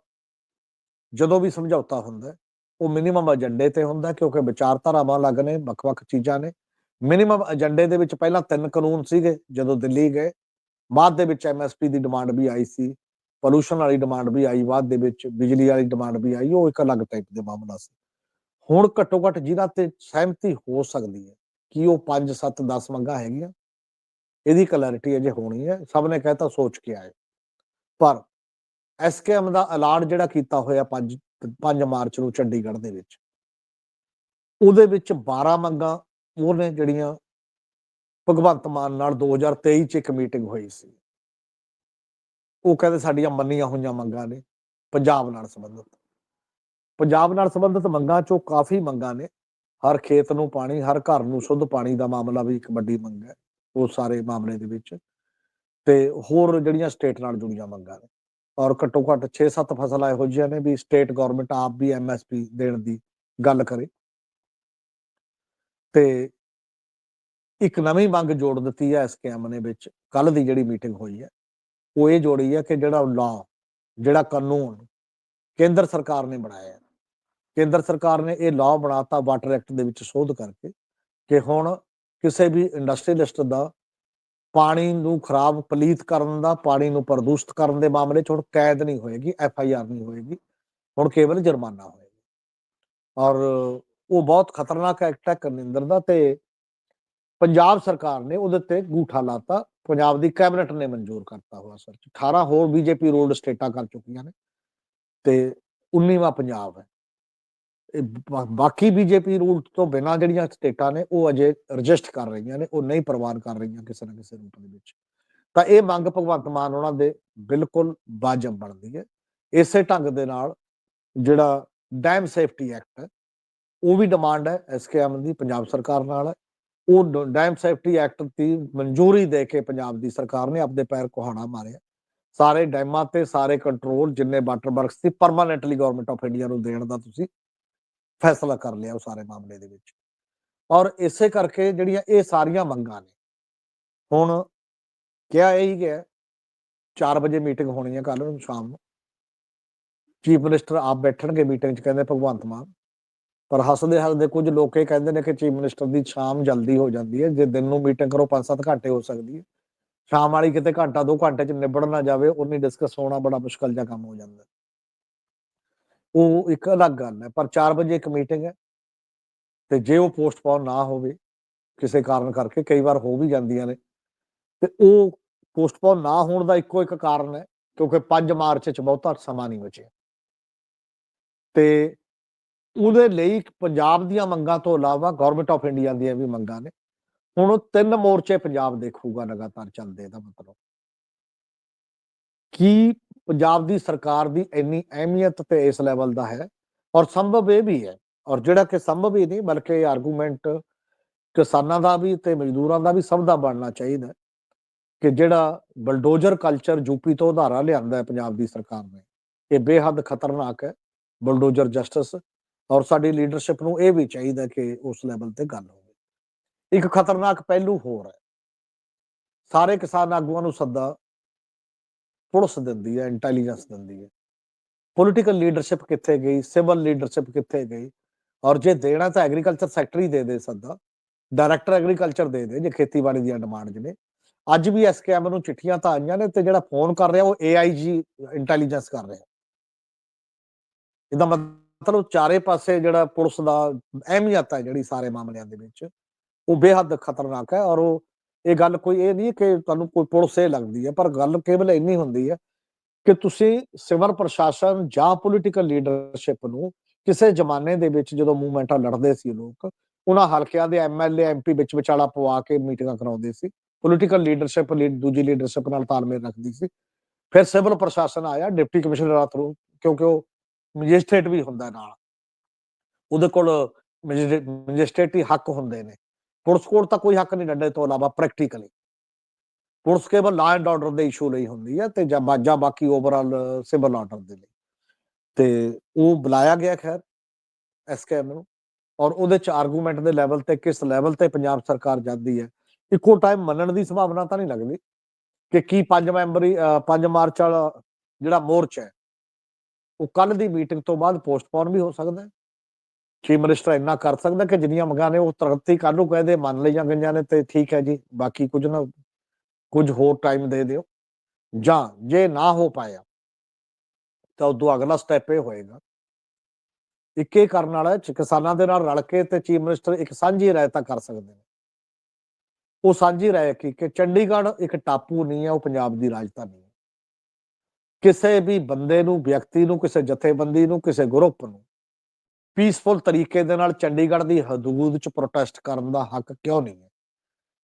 ਜਦੋਂ ਵੀ ਸਮਝੌਤਾ ਹੁੰਦਾ ਉਹ ਮਿਨੀਮਮ ਏਜੰਡੇ ਤੇ ਹੁੰਦਾ ਕਿਉਂਕਿ ਵਿਚਾਰਧਾਰਾਵਾਂ ਅਲੱਗ ਨੇ, ਵੱਖ-ਵੱਖ ਚੀਜ਼ਾਂ ਨੇ। ਮਿਨੀਮਮ ਏਜੰਡੇ ਦੇ ਵਿੱਚ ਪਹਿਲਾਂ ਤਿੰਨ ਕਾਨੂੰਨ ਸੀਗੇ, ਜਦੋਂ ਦਿੱਲੀ ਗਏ। ਬਾਅਦ ਦੇ ਵਿੱਚ ਐਮਐਸਪੀ ਦੀ ਡਿਮਾਂਡ ਵੀ ਆਈ ਸੀ ਪੋਲੂਸ਼ਨ ਵਾਲੀ ਡਿਮਾਂਡ ਵੀ ਆਈ, ਬਾਅਦ ਦੇ ਵਿੱਚ ਬਿਜਲੀ ਵਾਲੀ ਡਿਮਾਂਡ ਵੀ ਆਈ, ਉਹ ਇੱਕ ਅਲੱਗ ਟਾਈਪ ਦੇ ਮਾਮਲਾ ਸੀ। ਹੁਣ ਘੱਟੋ ਘੱਟ ਜਿਹਨਾਂ ਤੇ ਸਹਿਮਤੀ ਹੋ ਸਕਦੀ ਹੈ, ਕਿ ਉਹ 5 7 10 ਮੰਗਾਂ ਹੈਗੀਆਂ, ਇਹਦੀ ਕਲੈਰਿਟੀ ਅਜੇ ਹੋਣੀ ਹੈ, ਸਭ ਨੇ ਕਹਿਤਾ ਸੋਚ ਕੇ ਆਏ। ਪਰ ਐਸਕੇਐਮ ਦਾ ਐਲਾਨ ਜਿਹੜਾ ਕੀਤਾ ਹੋਇਆ 5 5 ਮਾਰਚ ਨੂੰ ਚੰਡੀਗੜ੍ਹ ਦੇ ਵਿੱਚ। ਉਹਦੇ ਵਿੱਚ 12 ਮੰਗਾਂ, ਉਹਨੇ ਜਿਹੜੀਆਂ ਭਗਵੰਤ ਮਾਨ ਨਾਲ 2023 ਚ ਇੱਕ ਮੀਟਿੰਗ ਹੋਈ ਸੀ। ਉਹ ਕਹਿੰਦੇ ਸਾਡੀਆਂ ਮੰਨੀਆਂ ਹੋਈਆਂ ਮੰਗਾਂ ਨੇ, ਪੰਜਾਬ ਨਾਲ ਸੰਬੰਧਿਤ। ਪੰਜਾਬ ਨਾਲ ਸੰਬੰਧਿਤ ਮੰਗਾਂ ਚੋਂ ਕਾਫੀ ਮੰਗਾਂ ਨੇ। ਹਰ ਖੇਤ ਨੂੰ ਪਾਣੀ, ਹਰ ਘਰ ਨੂੰ ਸ਼ੁੱਧ ਪਾਣੀ ਦਾ ਮਾਮਲਾ ਵੀ ਇੱਕ ਵੱਡੀ ਮੰਗ ਹੈ, ਉਹ ਸਾਰੇ ਮਾਮਲੇ ਦੇ ਵਿੱਚ। ਤੇ ਹੋਰ ਜਿਹੜੀਆਂ ਸਟੇਟ ਨਾਲ ਜੁੜੀਆਂ ਮੰਗਾਂ ਨੇ। ਔਰ ਘੱਟੋ ਘੱਟ 6-7 ਫਸਲਾਂ ਇਹੋ ਜਿਹੀਆਂ ਨੇ ਵੀ ਸਟੇਟ ਗਵਰਨਮੈਂਟ ਆਪ ਵੀ ਐਮਐਸਪੀ ਦੇਣ ਦੀ ਗੱਲ ਕਰੇ। ਤੇ ਇੱਕ ਨਵੀਂ ਮੰਗ ਜੋੜ ਦਿੱਤੀ ਹੈ ਇਸ ਕੈਮ ਨੇ ਵਿੱਚ। ਕੱਲ ਦੀ ਜਿਹੜੀ ਮੀਟਿੰਗ ਹੋਈ ਹੈ, ਉਹ ਇਹ ਜੋੜੀ ਹੈ ਕਿ ਜਿਹੜਾ ਲਾਅ ਜਿਹੜਾ ਕਾਨੂੰਨ ਕੇਂਦਰ ਸਰਕਾਰ ਨੇ ਬਣਾਇਆ। ਹੈ ਕੇਂਦਰ ਸਰਕਾਰ ਨੇ ਇਹ ਲਾਅ ਬਣਾਤਾ ਵਾਟਰ ਐਕਟ ਦੇ ਵਿੱਚ ਸੋਧ ਕਰਕੇ ਕਿ ਹੁਣ ਕਿਸੇ ਵੀ ਇੰਡਸਟਰੀਲਿਸਟ ਦਾ ਪਾਣੀ ਨੂੰ ਖਰਾਬ ਪਲੀਤ ਕਰਨ ਦਾ, ਪਾਣੀ ਨੂੰ ਪ੍ਰਦੂਸ਼ਿਤ ਕਰਨ ਦੇ ਮਾਮਲੇ 'ਚ ਹੁਣ ਕੈਦ ਨਹੀਂ ਹੋਏਗੀ, ਐਫ ਆਈ ਆਰ ਨਹੀਂ ਹੋਏਗੀ, ਹੁਣ ਕੇਵਲ ਜੁਰਮਾਨਾ ਹੋਏਗਾ। ਔਰ ਉਹ ਬਹੁਤ ਖਤਰਨਾਕ ਐਕਟ ਹੈ ਕਰਨਿੰਦਰ ਦਾ ਤੇ ਪੰਜਾਬ ਸਰਕਾਰ ਨੇ ਉਹਦੇ ਤੇ ਗੂਠਾ ਲਾਤਾ, ਪੰਜਾਬ ਦੀ ਕੈਬਨਿਟ ਨੇ ਮਨਜ਼ੂਰ ਕਰਤਾ ਹੋਇਆ ਸਰ 18 ਹੋਰ ਬੀਜੇਪੀ ਰੂਲਡ ਸਟੇਟਾਂ ਕਰ ਚੁੱਕੀਆਂ ਨੇ ਤੇ 19ਵਾਂ ਪੰਜਾਬ ਹੈ। ਬਾਕੀ ਬੀਜੇਪੀ ਰੂਲ ਤੋਂ ਬਿਨਾਂ ਜਿਹੜੀਆਂ ਸਟੇਟਾਂ ਨੇ, ਉਹ ਅਜੇ ਰਜਿਸਟ ਕਰ ਰਹੀਆਂ ਨੇ, ਉਹ ਨਹੀਂ ਪ੍ਰਵਾਨ ਕਰ ਰਹੀਆਂ ਕਿਸੇ ਨਾ ਕਿਸੇ ਰੂਪ ਦੇ ਵਿੱਚ। ਤਾਂ ਇਹ ਮੰਗ ਭਗਵੰਤ ਮਾਨ ਉਹਨਾਂ ਦੇ ਬਿਲਕੁਲ ਵਾਜਬ ਬਣਦੀ ਹੈ। ਇਸੇ ਢੰਗ ਦੇ ਨਾਲ ਜਿਹੜਾ ਡੈਮ ਸੇਫਟੀ ਐਕਟ ਹੈ, ਉਹ ਵੀ ਡਿਮਾਂਡ ਹੈ ਐਸਕੇਐਮ ਦੀ ਪੰਜਾਬ ਸਰਕਾਰ ਨਾਲ ਹੈ। ਉਹ ਡੈਮ ਸੇਫਟੀ ਐਕਟ ਦੀ ਮਨਜ਼ੂਰੀ ਦੇ ਕੇ ਪੰਜਾਬ ਦੀ ਸਰਕਾਰ ਨੇ ਆਪਣੇ ਪੈਰ ਕੁਹਾੜਾ ਮਾਰਿਆ। ਸਾਰੇ ਡੈਮਾਂ ਤੇ ਸਾਰੇ ਕੰਟਰੋਲ ਜਿੰਨੇ ਵਾਟਰ ਵਰਕਸ ਸੀ ਪਰਮਾਨੈਂਟਲੀ ਗਵਰਨਮੈਂਟ ਆਫ ਇੰਡੀਆ ਨੂੰ ਦੇਣ ਦਾ ਤੁਸੀਂ ਫੈਸਲਾ ਕਰ ਲਿਆ ਉਹ ਸਾਰੇ ਮਾਮਲੇ ਦੇ ਵਿੱਚ। ਔਰ ਇਸੇ ਕਰਕੇ ਜਿਹੜੀਆਂ ਇਹ ਸਾਰੀਆਂ ਮੰਗਾਂ ਨੇ, ਹੁਣ ਕਿਹਾ ਇਹੀ ਗਿਆ 4 ਵਜੇ ਮੀਟਿੰਗ ਹੋਣੀ ਹੈ ਕੱਲ ਨੂੰ ਸ਼ਾਮ ਨੂੰ। ਚੀਫ ਮਿਨਿਸਟਰ ਆਪ ਬੈਠਣਗੇ ਮੀਟਿੰਗ 'ਚ ਕਹਿੰਦੇ ਭਗਵੰਤ ਮਾਨ। ਪਰ ਹੱਸਦੇ ਹੱਸਦੇ ਕੁਝ ਲੋਕ ਇਹ ਕਹਿੰਦੇ ਨੇ ਕਿ ਚੀਫ ਮਿਨਿਸਟਰ ਦੀ ਸ਼ਾਮ ਜਲਦੀ ਹੋ ਜਾਂਦੀ ਹੈ, ਜੇ ਦਿਨ ਨੂੰ ਮੀਟਿੰਗ ਕਰੋ 5-7 ਘੰਟੇ ਹੋ ਸਕਦੀ ਹੈ। ਸ਼ਾਮ ਵਾਲੀ ਕਿਤੇ ਘੰਟਾ 2 ਘੰਟੇ 'ਚ ਨਿਬੜ ਨਾ ਜਾਵੇ, ਉਨੀ ਡਿਸਕਸ ਹੋਣਾ ਬੜਾ ਮੁਸ਼ਕਲ ਜਿਹਾ ਕੰਮ ਹੋ ਜਾਂਦਾ। ਉਹ ਇੱਕ ਅਲੱਗ ਗੱਲ ਹੈ, ਪਰ 4 ਵਜੇ ਇੱਕ ਮੀਟਿੰਗ ਹੈ। ਤੇ ਜੇ ਉਹ ਪੋਸਟਪੋਨ ਨਾ ਹੋਵੇ, ਕਿਸੇ ਕਾਰਨ ਕਰਕੇ ਕਈ ਵਾਰ ਹੋ ਵੀ ਜਾਂਦੀਆਂ ਨੇ। ਤੇ ਉਹ ਪੋਸਟਪੋਨ ਨਾ ਹੋਣ ਦਾ ਇੱਕੋ ਇੱਕ ਕਾਰਨ ਹੈ, ਕਿਉਂਕਿ 5 ਮਾਰਚ 'ਚ ਬਹੁਤਾ ਸਮਾਂ ਨਹੀਂ ਬਚਿਆ। ਤੇ ਉਹਦੇ ਲਈ ਪੰਜਾਬ ਦੀਆਂ ਮੰਗਾਂ ਤੋਂ ਇਲਾਵਾ ਗਵਰਨਮੈਂਟ ਆਫ ਇੰਡੀਆ ਦੀਆਂ ਵੀ ਮੰਗਾਂ ਨੇ। ਹੁਣ ਉਹ ਤਿੰਨ ਮੋਰਚੇ ਪੰਜਾਬ ਦੇਖੂਗਾ ਲਗਾਤਾਰ ਚੱਲਦੇ ਦਾ ਮਤਲਬ। ਕੀ ਪੰਜਾਬ ਦੀ ਸਰਕਾਰ ਦੀ ਇੰਨੀ ਅਹਿਮੀਅਤ ਤੇ ਇਸ ਲੈਵਲ ਦਾ ਹੈ ਔਰ ਸੰਭਵ ਇਹ ਵੀ ਹੈ, ਔਰ ਜਿਹੜਾ ਕਿ ਸੰਭਵ ਹੀ ਨਹੀਂ ਬਲਕਿ ਇਹ ਆਰਗੂਮੈਂਟ ਕਿਸਾਨਾਂ ਦਾ ਵੀ ਤੇ ਮਜ਼ਦੂਰਾਂ ਦਾ ਵੀ ਸਭ ਦਾ ਬਣਨਾ ਚਾਹੀਦਾ ਕਿ ਜਿਹੜਾ ਬਲਡੋਜ਼ਰ ਕਲਚਰ ਯੂਪੀ ਤੋਂ ਉਧਾਰਾ ਲਿਆਂਦਾ ਹੈ ਪੰਜਾਬ ਦੀ ਸਰਕਾਰ ਨੇ, ਇਹ ਬੇਹੱਦ ਖਤਰਨਾਕ ਹੈ ਬਲਡੋਜ਼ਰ ਜਸਟਿਸ ਔਰ ਸਾਡੀ ਲੀਡਰਸ਼ਿਪ ਨੂੰ ਇਹ ਵੀ ਚਾਹੀਦਾ ਕਿ ਉਸ ਲੈਵਲ ਤੇ ਗੱਲ ਹੋਵੇ। ਇੱਕ ਖਤਰਨਾਕ ਪਹਿਲੂ ਹੋਰ ਹੈ, ਸਾਰੇ ਕਿਸਾਨ ਆਗੂਆਂ ਨੂੰ ਸੱਦਾ ਪੁਲਿਸ ਦਿੰਦੀ ਹੈ ਇੰਟੈਲੀਜੈਂਸ ਦਿੰਦੀ ਹੈ। ਪੋਲੀਟੀਕਲ ਲੀਡਰਸ਼ਿਪ ਕਿੱਥੇ ਗਈ? ਸਿਵਲ ਲੀਡਰਸ਼ਿਪ ਕਿੱਥੇ ਗਈ? ਔਰ ਜੇ ਦੇਣਾ ਤਾਂ ਐਗਰੀਕਲਚਰ ਸੈਕਟਰੀ ਦੇ ਦੇ ਸੱਦਾ। ਡਾਇਰੈਕਟਰ ਐਗਰੀਕਲਚਰ ਦੇ ਦੇ, ਜੇ ਖੇਤੀਬਾੜੀ ਦੀਆਂ ਡਿਮਾਂਡ ਨੇ। ਅੱਜ ਵੀ ਐਸਕੇਐਮ ਨੂੰ ਚਿੱਠੀਆਂ ਤਾਂ ਆਈਆਂ ਨੇ ਤੇ ਜਿਹੜਾ ਫੋਨ ਕਰ ਰਿਹਾ ਉਹ ਏਆਈਜੀ ਇੰਟੈਲੀਜੈਂਸ ਕਰ ਰਿਹਾ। ਇਹਦਾ ਮਤਲਬ ਚਾਰੇ ਪਾਸੇ ਜਿਹੜਾ ਪੁਲਿਸ ਦਾ ਅਹਿਮੀਅਤ ਹੈ ਜਿਹੜੀ ਸਾਰੇ ਮਾਮਲਿਆਂ ਦੇ ਵਿੱਚ, ਉਹ ਬੇਹੱਦ ਖਤਰਨਾਕ ਹੈ ਔਰ ਉਹ ਇਹ ਗੱਲ ਕੋਈ ਇਹ ਨਹੀਂ ਕਿ ਤੁਹਾਨੂੰ ਕੋਈ ਪੁਲਿਸ ਇਹ ਲੱਗਦੀ ਹੈ, ਪਰ ਗੱਲ ਕੇਵਲ ਇੰਨੀ ਹੁੰਦੀ ਹੈ ਕਿ ਤੁਸੀਂ ਸਿਵਲ ਪ੍ਰਸ਼ਾਸਨ ਜਾਂ ਪੋਲੀਟੀਕਲ ਲੀਡਰਸ਼ਿਪ ਨੂੰ ਕਿਸੇ ਜ਼ਮਾਨੇ ਦੇ ਵਿੱਚ ਜਦੋਂ ਮੂਵਮੈਂਟਾਂ ਲੜਦੇ ਸੀ ਲੋਕ, ਉਹਨਾਂ ਹਲਕਿਆਂ ਦੇ ਐਮਐਲਏ ਐਮਪੀ ਵਿੱਚ ਵਿਚਾਲਾ ਪਵਾ ਕੇ ਮੀਟਿੰਗਾਂ ਕਰਾਉਂਦੇ ਸੀ ਪੋਲੀਟੀਕਲ ਲੀਡਰਸ਼ਿਪ ਦੂਜੀ ਲੀਡਰਸ਼ਿਪ ਨਾਲ ਤਾਲਮੇਲ ਰੱਖਦੀ ਸੀ। ਫਿਰ ਸਿਵਲ ਪ੍ਰਸ਼ਾਸਨ ਆਇਆ, ਡਿਪਟੀ ਕਮਿਸ਼ਨਰ ਥਰੂ ਕਿਉਂਕਿ ਉਹ ਮੈਜਿਸਟ੍ਰੇਟ ਵੀ ਹੁੰਦਾ ਨਾਲ। ਉਹਦੇ ਕੋਲ ਮੈਜਿਸਟ੍ਰੇਟੀ ਹੱਕ ਹੁੰਦੇ ਨੇ। ਪੁਲਿਸ ਕੋਲ ਤਾਂ ਕੋਈ ਹੱਕ ਨਹੀਂ ਡੰਡੇ ਤੋਂ ਇਲਾਵਾ ਪ੍ਰੈਕਟੀਕਲੀ ਪੁਲਿਸ ਕੇਵਲ ਲਾਅ ਐਂਡ ਆਰਡਰ ਦੇ ਇਸ਼ੂ ਲਈ ਹੁੰਦੀ ਹੈ ਤੇ ਜਾਂ ਬਾਜਾ ਬਾਕੀ ਓਵਰਆਲ ਸਿਵਲ ਆਰਡਰ ਦੇ ਲਈ। ਤੇ ਉਹ ਬੁਲਾਇਆ ਗਿਆ ਖੈਰ ਐਸਕੇਐਮ ਨੂੰ ਔਰ ਉਹਦੇ ਚ ਆਰਗੂਮੈਂਟ ਦੇ ਲੈਵਲ ਤੇ ਕਿਸ ਲੈਵਲ ਤੇ ਪੰਜਾਬ ਸਰਕਾਰ ਜਾਂਦੀ ਹੈ, ਇੱਕੋ ਟਾਈਮ ਮੰਨਣ ਦੀ ਸੰਭਾਵਨਾ ਤਾਂ ਨਹੀਂ ਲੱਗਦੀ ਕਿ ਕੀ ਪੰਜ ਮੈਂਬਰੀ 5 ਮਾਰਚ ਵਾਲਾ ਜਿਹੜਾ ਮੋਰਚਾ ਹੈ, ਉਹ ਕੱਲ ਦੀ ਮੀਟਿੰਗ ਤੋਂ ਬਾਅਦ ਪੋਸਟਪੋਨ ਵੀ ਹੋ ਸਕਦਾ ਹੈ। ਚੀਫ ਮਿਨਿਸਟਰ ਇੰਨਾ ਕਰ ਸਕਦਾ ਕਿ ਜਿੰਨੀਆਂ ਮੰਗਾਂ ਨੇ ਉਹ ਤੁਰੰਤ ਕੱਲ ਨੂੰ ਕਹਦੇ ਮੰਨ ਲਈਆਂ ਗਈਆਂ ਨੇ ਤੇ ਠੀਕ ਹੈ ਜੀ, ਬਾਕੀ ਕੁਝ ਨਾ, ਕੁਝ ਹੋਰ ਟਾਈਮ ਦੇ ਦਿਓ। ਜਾਂ ਜੇ ਨਾ ਹੋ ਪਾਇਆ, ਤਾਂ ਉਦੋਂ ਅਗਲਾ ਸਟੈਪ ਇਹ ਹੋਏਗਾ। ਇੱਕ ਕਰਨ ਵਾਲਾ ਕਿਸਾਨਾਂ ਦੇ ਨਾਲ ਰਲ ਕੇ ਤੇ ਚੀਫ ਮਿਨਿਸਟਰ ਇੱਕ ਸਾਂਝੀ ਰਾਇ ਤਾਂ ਕਰ ਸਕਦੇ ਨੇ। ਉਹ ਸਾਂਝੀ ਰਾਇ ਕੀ ਕਿ ਚੰਡੀਗੜ੍ਹ ਇੱਕ ਟਾਪੂ ਨਹੀਂ ਹੈ, ਉਹ ਪੰਜਾਬ ਦੀ ਰਾਜਧਾਨੀ ਹੈ। ਕਿਸੇ ਵੀ ਬੰਦੇ ਨੂੰ, ਵਿਅਕਤੀ ਨੂੰ, ਕਿਸੇ ਜਥੇਬੰਦੀ ਨੂੰ, ਕਿਸੇ ਗਰੁੱਪ ਨੂੰ ਪੀਸਫੁਲ ਤਰੀਕੇ ਦੇ ਨਾਲ ਚੰਡੀਗੜ੍ਹ ਦੀ ਹਦੂਦ 'ਚ ਪ੍ਰੋਟੈਸਟ ਕਰਨ ਦਾ ਹੱਕ ਕਿਉਂ ਨਹੀਂ ਹੈ?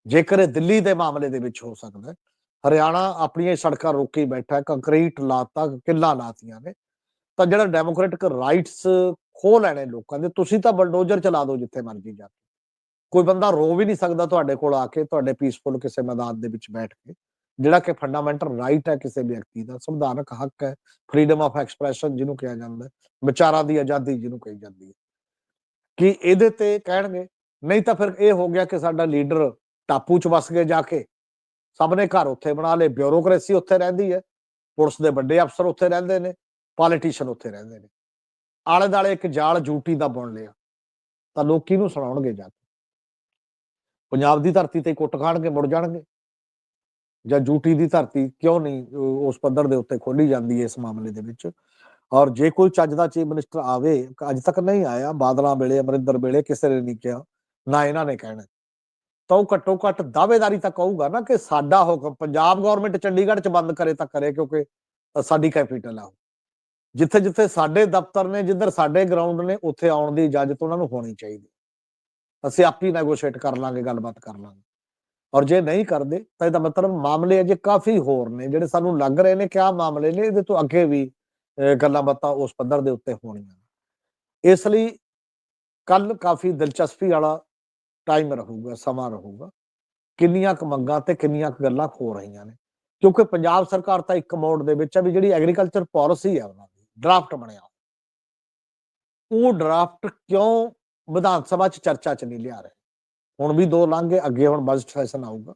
ਜੇਕਰ ਇਹ ਦਿੱਲੀ ਦੇ ਮਾਮਲੇ ਦੇ ਵਿੱਚ ਹੋ ਸਕਦਾ ਹੈ, ਹਰਿਆਣਾ ਆਪਣੀਆਂ ਸੜਕਾਂ ਰੋਕੀ ਬੈਠਾ ਹੈ ਕੰਕਰੀਟ ਲਾਤਾ, ਕਿੱਲਾ ਲਾਤੀਆਂ ਨੇ, ਤਾਂ ਜਿਹੜਾ ਡੈਮੋਕ੍ਰੈਟਿਕ ਰਾਈਟਸ ਖੋ ਲੈਣੇ ਲੋਕਾਂ ਦੇ, ਤੁਸੀਂ ਤਾਂ ਬਲਡੋਜ਼ਰ ਚਲਾ ਦਿਓ ਜਿੱਥੇ ਮਰਜ਼ੀ ਜਾ ਕੇ। ਕੋਈ ਬੰਦਾ ਰੋ ਵੀ ਨਹੀਂ ਸਕਦਾ ਤੁਹਾਡੇ ਕੋਲ ਆ ਕੇ, ਤੁਹਾਡੇ ਪੀਸਫੁਲ ਕਿਸੇ ਮੈਦਾਨ ਦੇ ਵਿੱਚ ਬੈਠ ਕੇ। ਜਿਹੜਾ ਕਿ ਫੰਡਾਮੈਂਟਲ ਰਾਈਟ ਹੈ ਕਿਸੇ ਵਿਅਕਤੀ ਦਾ, ਸੰਵਿਧਾਨਕ ਹੱਕ ਹੈ ਫਰੀडम ਆਫ ਐਕਸਪ੍ਰੈਸ਼ਨ ਜਿਹਨੂੰ ਕਿਹਾ ਜਾਂਦਾ ਹੈ, ਵਿਚਾਰਾਂ ਦੀ ਆਜ਼ਾਦੀ ਜਿਹਨੂੰ ਕਹੀ ਜਾਂਦੀ ਹੈ। ਕਿ ਇਹਦੇ ਤੇ ਕਹਿਣਗੇ? ਨਹੀਂ ਤਾਂ ਫਿਰ ਇਹ ਹੋ ਗਿਆ ਕਿ ਸਾਡਾ ਲੀਡਰ ਟਾਪੂ 'ਚ ਵਸ ਗਏ ਜਾ ਕੇ। ਸਭ ਨੇ ਘਰ ਉੱਥੇ ਬਣਾ ਲਏ ਬਿਊਰੋਕ੍ਰੇਸੀ ਉੱਥੇ ਰਹਿੰਦੀ ਹੈ, ਪੁਲਿਸ ਦੇ ਵੱਡੇ ਅਫਸਰ ਉੱਥੇ ਰਹਿੰਦੇ ਨੇ ਪੋਲੀਟੀਸ਼ੀਅਨ ਉੱਥੇ ਰਹਿੰਦੇ ਨੇ। ਆਲੇ ਦਾਲੇ ਇੱਕ ਜਾਲ ਜੂਟੀ ਦਾ ਬੁਣ ਲਿਆ। ਤਾਂ ਲੋਕ ਕਿਹਨੂੰ ਸੁਣਾਉਣਗੇ ਜਾ ਕੇ? ਪੰਜਾਬ ਦੀ ਧਰਤੀ ਤੇ ਕੁੱਟ ਖਾਣਗੇ, ਮੁੜ ਜਾਣਗੇ। ਜਾਂ ਜੂਟੀ ਦੀ ਧਰਤੀ ਕਿਉਂ ਨਹੀਂ ਉਸ ਪੱਧਰ ਦੇ ਉੱਤੇ ਖੋਲੀ ਜਾਂਦੀ ਹੈ ਇਸ ਮਾਮਲੇ ਦੇ ਵਿੱਚ। ਔਰ ਜੇ ਕੋਈ ਚੱਜ ਦਾ ਚੀਫ ਮਿਨਿਸਟਰ ਆਵੇ, ਅੱਜ ਤੱਕ ਨਹੀਂ ਆਇਆ, ਬਾਦਲਾਂ ਵੇਲੇ, ਅਮਰਿੰਦਰ ਵੇਲੇ ਕਿਸੇ ਨੇ ਨਹੀਂ ਕਿਹਾ, ਨਾ ਇਹਨਾਂ ਨੇ ਕਹਿਣਾ। ਤਾਂ ਉਹ ਘੱਟੋ ਘੱਟ ਦਾਅਵੇਦਾਰੀ ਤਾਂ ਕਹੂਗਾ ਨਾ ਕਿ ਸਾਡਾ ਹੁਕਮ ਪੰਜਾਬ ਗਵਰਨਮੈਂਟ ਚੰਡੀਗੜ੍ਹ ਚ ਬੰਦ ਕਰੇ ਤਾਂ ਕਰੇ, ਕਿਉਂਕਿ ਸਾਡੀ ਕੈਪੀਟਲ ਆ ਉਹ। ਜਿੱਥੇ ਜਿੱਥੇ ਸਾਡੇ ਦਫ਼ਤਰ ਨੇ, ਜਿੱਧਰ ਸਾਡੇ ਗਰਾਊਂਡ ਨੇ, ਉੱਥੇ ਆਉਣ ਦੀ ਇਜਾਜ਼ਤ ਉਹਨਾਂ ਨੂੰ ਹੋਣੀ ਚਾਹੀਦੀ। ਅਸੀਂ ਆਪ ਹੀ ਨੈਗੋਸ਼ੀਏਟ ਕਰ ਲਾਂਗੇ, ਗੱਲਬਾਤ ਕਰ ਲਾਂਗੇ। ਔਰ ਜੇ ਨਹੀਂ ਕਰਦੇ, ਤਾਂ ਇਹਦਾ ਮਤਲਬ ਮਾਮਲੇ ਅਜੇ ਕਾਫੀ ਹੋਰ ਨੇ, ਜਿਹੜੇ ਸਾਨੂੰ ਲੱਗ ਰਹੇ ਨੇ ਕਿ ਆਹ ਮਾਮਲੇ ਨੇ, ਇਹਦੇ ਤੋਂ ਅੱਗੇ ਵੀ ਗੱਲਾਂ ਬਾਤਾਂ ਉਸ ਪੱਧਰ ਦੇ ਉੱਤੇ ਹੋਣੀਆਂ ਇਸ ਲਈ ਕੱਲ ਕਾਫੀ ਦਿਲਚਸਪੀ ਵਾਲਾ ਟਾਈਮ ਰਹੂਗਾ, ਸਮਾਂ ਰਹੂਗਾ। ਕਿੰਨੀਆਂ ਕੁ ਮੰਗਾਂ ਤੇ ਕਿੰਨੀਆਂ ਕੁ ਗੱਲਾਂ ਹੋ ਰਹੀਆਂ ਨੇ। ਕਿਉਂਕਿ ਪੰਜਾਬ ਸਰਕਾਰ ਤਾਂ ਇੱਕ ਮੋਡ ਦੇ ਵਿੱਚ ਆ ਵੀ ਜਿਹੜੀ ਐਗਰੀਕਲਚਰ ਪਾਲਿਸੀ ਹੈ ਉਹਨਾਂ ਦੀ ਡਰਾਫਟ ਬਣਿਆ ਉਹ ਡਰਾਫਟ ਕਿਉਂ ਵਿਧਾਨ ਸਭਾ 'ਚ ਚਰਚਾ 'ਚ ਨਹੀਂ ਲਿਆ ਰਹੇ? ਹੁਣ ਵੀ ਦੋ ਲਾਂਘੇ, ਅੱਗੇ ਹੁਣ ਬਜਟ ਸੈਸ਼ਨ ਆਊਗਾ।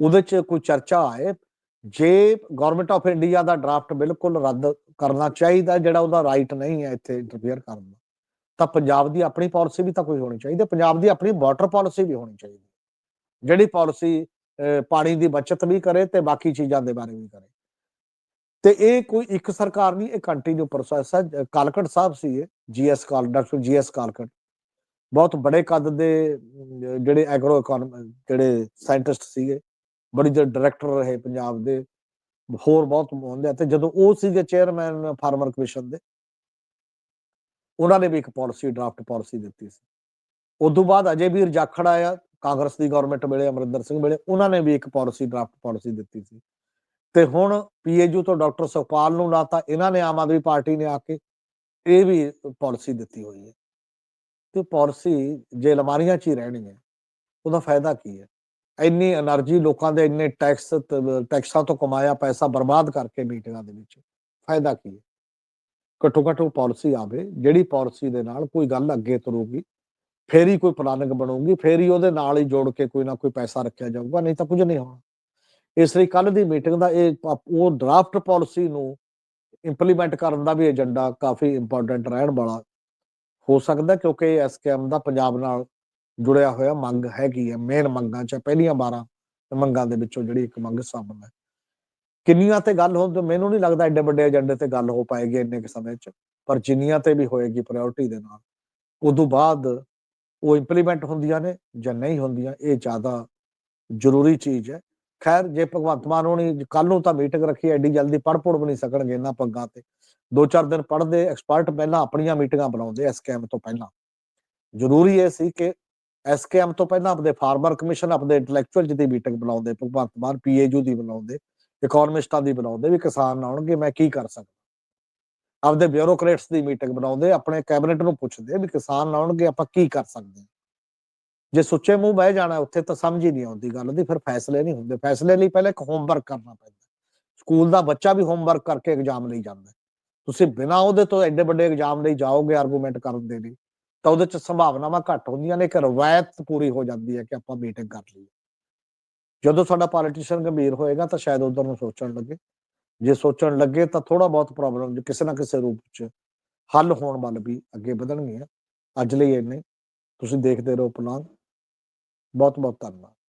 ਉਹਦੇ 'ਚ ਕੋਈ ਚਰਚਾ ਆਏ, ਜੇ ਗਵਰਨਮੈਂਟ ਆਫ ਇੰਡੀਆ ਦਾ ਡਰਾਫਟ ਬਿਲਕੁਲ ਰੱਦ ਕਰਨਾ ਚਾਹੀਦਾ, ਜਿਹੜਾ ਉਹਦਾ ਰਾਈਟ ਨਹੀਂ ਹੈ ਇੱਥੇ ਇੰਟਰਫੇਅਰ ਕਰਨ ਦਾ, ਤਾਂ ਪੰਜਾਬ ਦੀ ਆਪਣੀ ਪਾਲਿਸੀ ਵੀ ਤਾਂ ਕੋਈ ਹੋਣੀ ਚਾਹੀਦੀ ਪੰਜਾਬ ਦੀ ਆਪਣੀ ਵਾਟਰ ਪਾਲਿਸੀ ਵੀ ਹੋਣੀ ਚਾਹੀਦੀ ਜਿਹੜੀ ਪਾਲਿਸੀ ਪਾਣੀ ਦੀ ਬਚਤ ਵੀ ਕਰੇ ਤੇ ਬਾਕੀ ਚੀਜ਼ਾਂ ਦੇ ਬਾਰੇ ਵੀ ਕਰੇ। ਤੇ ਇਹ ਕੋਈ ਇੱਕ ਸਰਕਾਰ ਨਹੀਂ, ਇਹ ਕੰਟੀਨਿਊ ਪ੍ਰੋਸੈਸ ਹੈ ਜ- ਕਾਲਕਟ ਸਾਹਿਬ ਸੀ ਇਹ ਜੀਐਸ ਕਾਲ ਡਾਕਟਰ ਜੀਐਸ ਕਾਲਕਟ ਬਹੁਤ ਬੜੇ ਕੱਦ ਦੇ ਜਿਹੜੇ ਐਗਰੋ ਇਕਨੋਮੀ ਜਿਹੜੇ ਸਾਇੰਟਿਸਟ ਸੀਗੇ, ਬੜੀ ਜਿਹੜੇ ਡਾਇਰੈਕਟਰ ਰਹੇ ਪੰਜਾਬ ਦੇ, ਹੋਰ ਬਹੁਤ ਹੁੰਦੇ ਤੇ ਜਦੋਂ ਉਹ ਸੀਗੇ ਚੇਅਰਮੈਨ ਫਾਰਮਰ ਕਮਿਸ਼ਨ ਦੇ, ਉਹਨਾਂ ਨੇ ਵੀ ਇੱਕ ਪਾਲਿਸੀ ਡਰਾਫਟ ਪਾਲਿਸੀ ਦਿੱਤੀ ਸੀ। ਉਸ ਤੋਂ ਬਾਅਦ ਅਜੇ ਵੀਰ ਜਾਖੜ ਆਇਆ, ਕਾਂਗਰਸ ਦੀ ਗਵਰਨਮੈਂਟ ਵੇਲੇ, ਅਮਰਿੰਦਰ ਸਿੰਘ ਵੇਲੇ, ਉਹਨਾਂ ਨੇ ਵੀ ਇੱਕ ਪਾਲਿਸੀ ਡਰਾਫਟ ਪਾਲਿਸੀ ਦਿੱਤੀ ਸੀ। ਤੇ ਹੁਣ ਪੀਏਯੂ ਤੋਂ ਡਾਕਟਰ ਸੁਖਪਾਲ ਨੂੰ ਲਾਤਾ ਇਹਨਾਂ ਨੇ ਆਮ ਆਦਮੀ ਪਾਰਟੀ ਨੇ ਆ ਕੇ ਇਹ ਵੀ ਪਾਲਿਸੀ ਦਿੱਤੀ ਹੋਈ ਹੈ। ਤੇ ਪਾਲਿਸੀ ਜੇ ਅਲਮਾਰੀਆਂ 'ਚ ਹੀ ਰਹਿਣੀ ਹੈ। ਉਹਦਾ ਫਾਇਦਾ ਕੀ ਹੈ? ਇੰਨੀ એનર્ਜੀ ਲੋਕਾਂ ਦੇ ਇੰਨੇ ਟੈਕਸ ਟੈਕਸਾਂ ਤੋਂ ਕਮਾਇਆ ਪੈਸਾ ਬਰਬਾਦ ਕਰਕੇ ਮੀਟਿੰਗਾਂ ਦੇ ਵਿੱਚ। ਫਾਇਦਾ ਕੀ ਹੈ? ਘੱਟੋ ਘੱਟ ਉਹ ਪਾਲਿਸੀ ਆਵੇ, ਜਿਹੜੀ ਪਾਲਿਸੀ ਦੇ ਨਾਲ ਕੋਈ ਗੱਲ ਅੱਗੇ ਤਰੂਗੀ, ਫੇਰ ਹੀ ਕੋਈ ਪਲਾਨਿੰਗ ਬਣੂਗੀ, ਫੇਰ ਹੀ ਉਹਦੇ ਨਾਲ ਹੀ ਜੋੜ ਕੇ ਕੋਈ ਨਾ ਕੋਈ ਪੈਸਾ ਰੱਖਿਆ ਜਾਊਗਾ, ਨਹੀਂ ਤਾਂ ਕੁਝ ਨਹੀਂ ਹੋਣਾ। ਇਸ ਲਈ ਕੱਲ ਦੀ ਮੀਟਿੰਗ ਦਾ ਇਹ ਉਹ ਡਰਾਫਟ ਪਾਲਿਸੀ ਨੂੰ ਇੰਪਲੀਮੈਂਟ ਕਰਨ ਦਾ ਵੀ ਏਜੰਡਾ ਕਾਫੀ ਇੰਪੋਰਟੈਂਟ ਰਹਿਣ ਵਾਲਾ ਹੋ ਸਕਦਾ ਕਿਉਂਕਿ ਇਹ ਐਸਕੇਐਮ ਦਾ ਪੰਜਾਬ ਨਾਲ ਜੁੜਿਆ ਹੋਇਆ ਮੰਗ ਹੈਗੀ ਹੈ ਮੇਨ ਮੰਗਾਂ ਚ ਪਹਿਲੀਆਂ 12 ਮੰਗਾਂ ਦੇ ਵਿੱਚੋਂ ਜਿਹੜੀ ਇੱਕ ਮੰਗ ਸਾਹਮਣੇ ਹੈ। ਕਿੰਨੀਆਂ ਤੇ ਗੱਲ ਹੋ ਤੇ ਮੈਨੂੰ ਨਹੀਂ ਲੱਗਦਾ ਐਡੇ ਵੱਡੇ ਏਜੰਡੇ ਤੇ ਗੱਲ ਹੋ ਪਾਏਗੀ ਇੰਨੇ ਕੁ ਸਮੇਂ ਚ, ਪਰ ਜਿੰਨੀਆਂ ਤੇ ਵੀ ਹੋਏਗੀ ਪ੍ਰਾਇੋਰਟੀ ਦੇ ਨਾਲ। ਉਦੋਂ ਬਾਅਦ ਉਹ ਇੰਪਲੀਮੈਂਟ ਹੁੰਦੀਆਂ ਨੇ ਜਾਂ ਨਹੀਂ ਹੁੰਦੀਆਂ, ਇਹ ਜ਼ਿਆਦਾ ਜ਼ਰੂਰੀ ਚੀਜ਼ ਹੈ। ਖੈਰ, ਜੇ ਭਗਵੰਤ ਮਾਨ ਹੋਣੀ ਕੱਲ ਨੂੰ ਤਾਂ ਮੀਟਿੰਗ ਰੱਖੀ, ਐਡੀ ਜਲਦੀ ਪੜ ਪੜ ਵੀ ਨਹੀਂ ਸਕਣਗੇ ਇਹਨਾਂ ਪੰਗਾਂ ਤੇ। ਦੋ ਚਾਰ ਦਿਨ ਪੜਦੇ ਐਕਸਪਰਟ ਪਹਿਲਾਂ ਆਪਣੀਆਂ ਮੀਟਿੰਗਾਂ ਬਣਾਉਂਦੇ ਐਸਕੇਐਮ ਤੋਂ ਪਹਿਲਾਂ। ਜ਼ਰੂਰੀ ਇਹ ਸੀ ਕਿ ਐਸਕੇਐਮ ਤੋਂ ਪਹਿਲਾਂ ਆਪਣੇ ਫਾਰਮਰ ਕਮਿਸ਼ਨ ਆਪਣੇ ਇੰਟੈਲੈਕਚੁਅਲ ਜਿਹਦੀ ਮੀਟਿੰਗ ਬੁਲਾਉਂਦੇ, ਭਗਵੰਤ ਮਾਨ ਪੀਏਯੂ ਦੀ ਬੁਲਾਉਂਦੇ ਇਕਨੋਮਿਸਟਾਂ ਦੀ ਬੁਲਾਉਂਦੇ ਵੀ ਕਿਸਾਨ ਆਉਣਗੇ, ਮੈਂ ਕੀ ਕਰ ਸਕਦਾ? ਆਪਦੇ ਬਿਊਰੋਕਰੇਟਸ ਦੀ ਮੀਟਿੰਗ ਬਣਾਉਂਦੇ ਆਪਣੇ ਕੈਬਨਿਟ ਨੂੰ ਪੁੱਛਦੇ ਵੀ ਕਿਸਾਨ ਆਉਣਗੇ, ਆਪਾਂ ਕੀ ਕਰ ਸਕਦੇ? ਹਾਂ ਜੇ ਸੁੱਚੇ ਮੂੰਹ ਬਹਿ ਜਾਣਾ ਉੱਥੇ ਤਾਂ ਸਮਝ ਹੀ ਨਹੀਂ ਆਉਂਦੀ ਗੱਲ ਦੀ, ਫਿਰ ਫੈਸਲੇ ਨਹੀਂ ਹੁੰਦੇ। ਫੈਸਲੇ ਲਈ ਪਹਿਲੇ ਇੱਕ ਹੋਮਵਰਕ ਕਰਨਾ ਪੈਂਦਾ। ਸਕੂਲ ਦਾ ਬੱਚਾ ਵੀ ਹੋਮਵਰਕ ਕਰਕੇ ਐਗਜ਼ਾਮ ਲਈ ਜਾਂਦਾ। ਤੁਸੀਂ ਬਿਨਾਂ ਉਹਦੇ ਤੋਂ ਐਡੇ ਵੱਡੇ ਐਗਜ਼ਾਮ ਲਈ ਜਾਓਗੇ ਆਰਗੂਮੈਂਟ ਕਰਨ ਦੇ ਲਈ, ਤਾਂ ਉਹਦੇ ਚ ਸੰਭਾਵਨਾਵਾਂ ਘੱਟ ਹੁੰਦੀਆਂ ਨੇ ਕਿ ਰਵਾਇਤ ਪੂਰੀ ਹੋ ਜਾਂਦੀ ਹੈ ਕਿ ਆਪਾਂ ਮੀਟਿੰਗ ਕਰ ਲਈਏ। ਜਦੋਂ ਸਾਡਾ ਪੋਲੀਟੀਸ਼ੀਅਨ ਗੰਭੀਰ ਹੋਏਗਾ ਤਾਂ ਸ਼ਾਇਦ ਉਧਰ ਨੂੰ ਸੋਚਣ ਲੱਗੇ। ਜੇ ਸੋਚਣ ਲੱਗੇ ਤਾਂ ਥੋੜਾ ਬਹੁਤ ਪ੍ਰੋਬਲਮ ਕਿਸੇ ਨਾ ਕਿਸੇ ਰੂਪ ਚ ਹੱਲ ਹੋਣ ਵੱਲ ਵੀ ਅੱਗੇ ਵਧਣਗੀਆਂ। ਅੱਜ ਲਈ ਇੰਨੇ। ਤੁਸੀਂ ਦੇਖਦੇ ਰਹੋ ਪਲਾਨ। ਬਹੁਤ ਬਹੁਤ ਧੰਨਵਾਦ।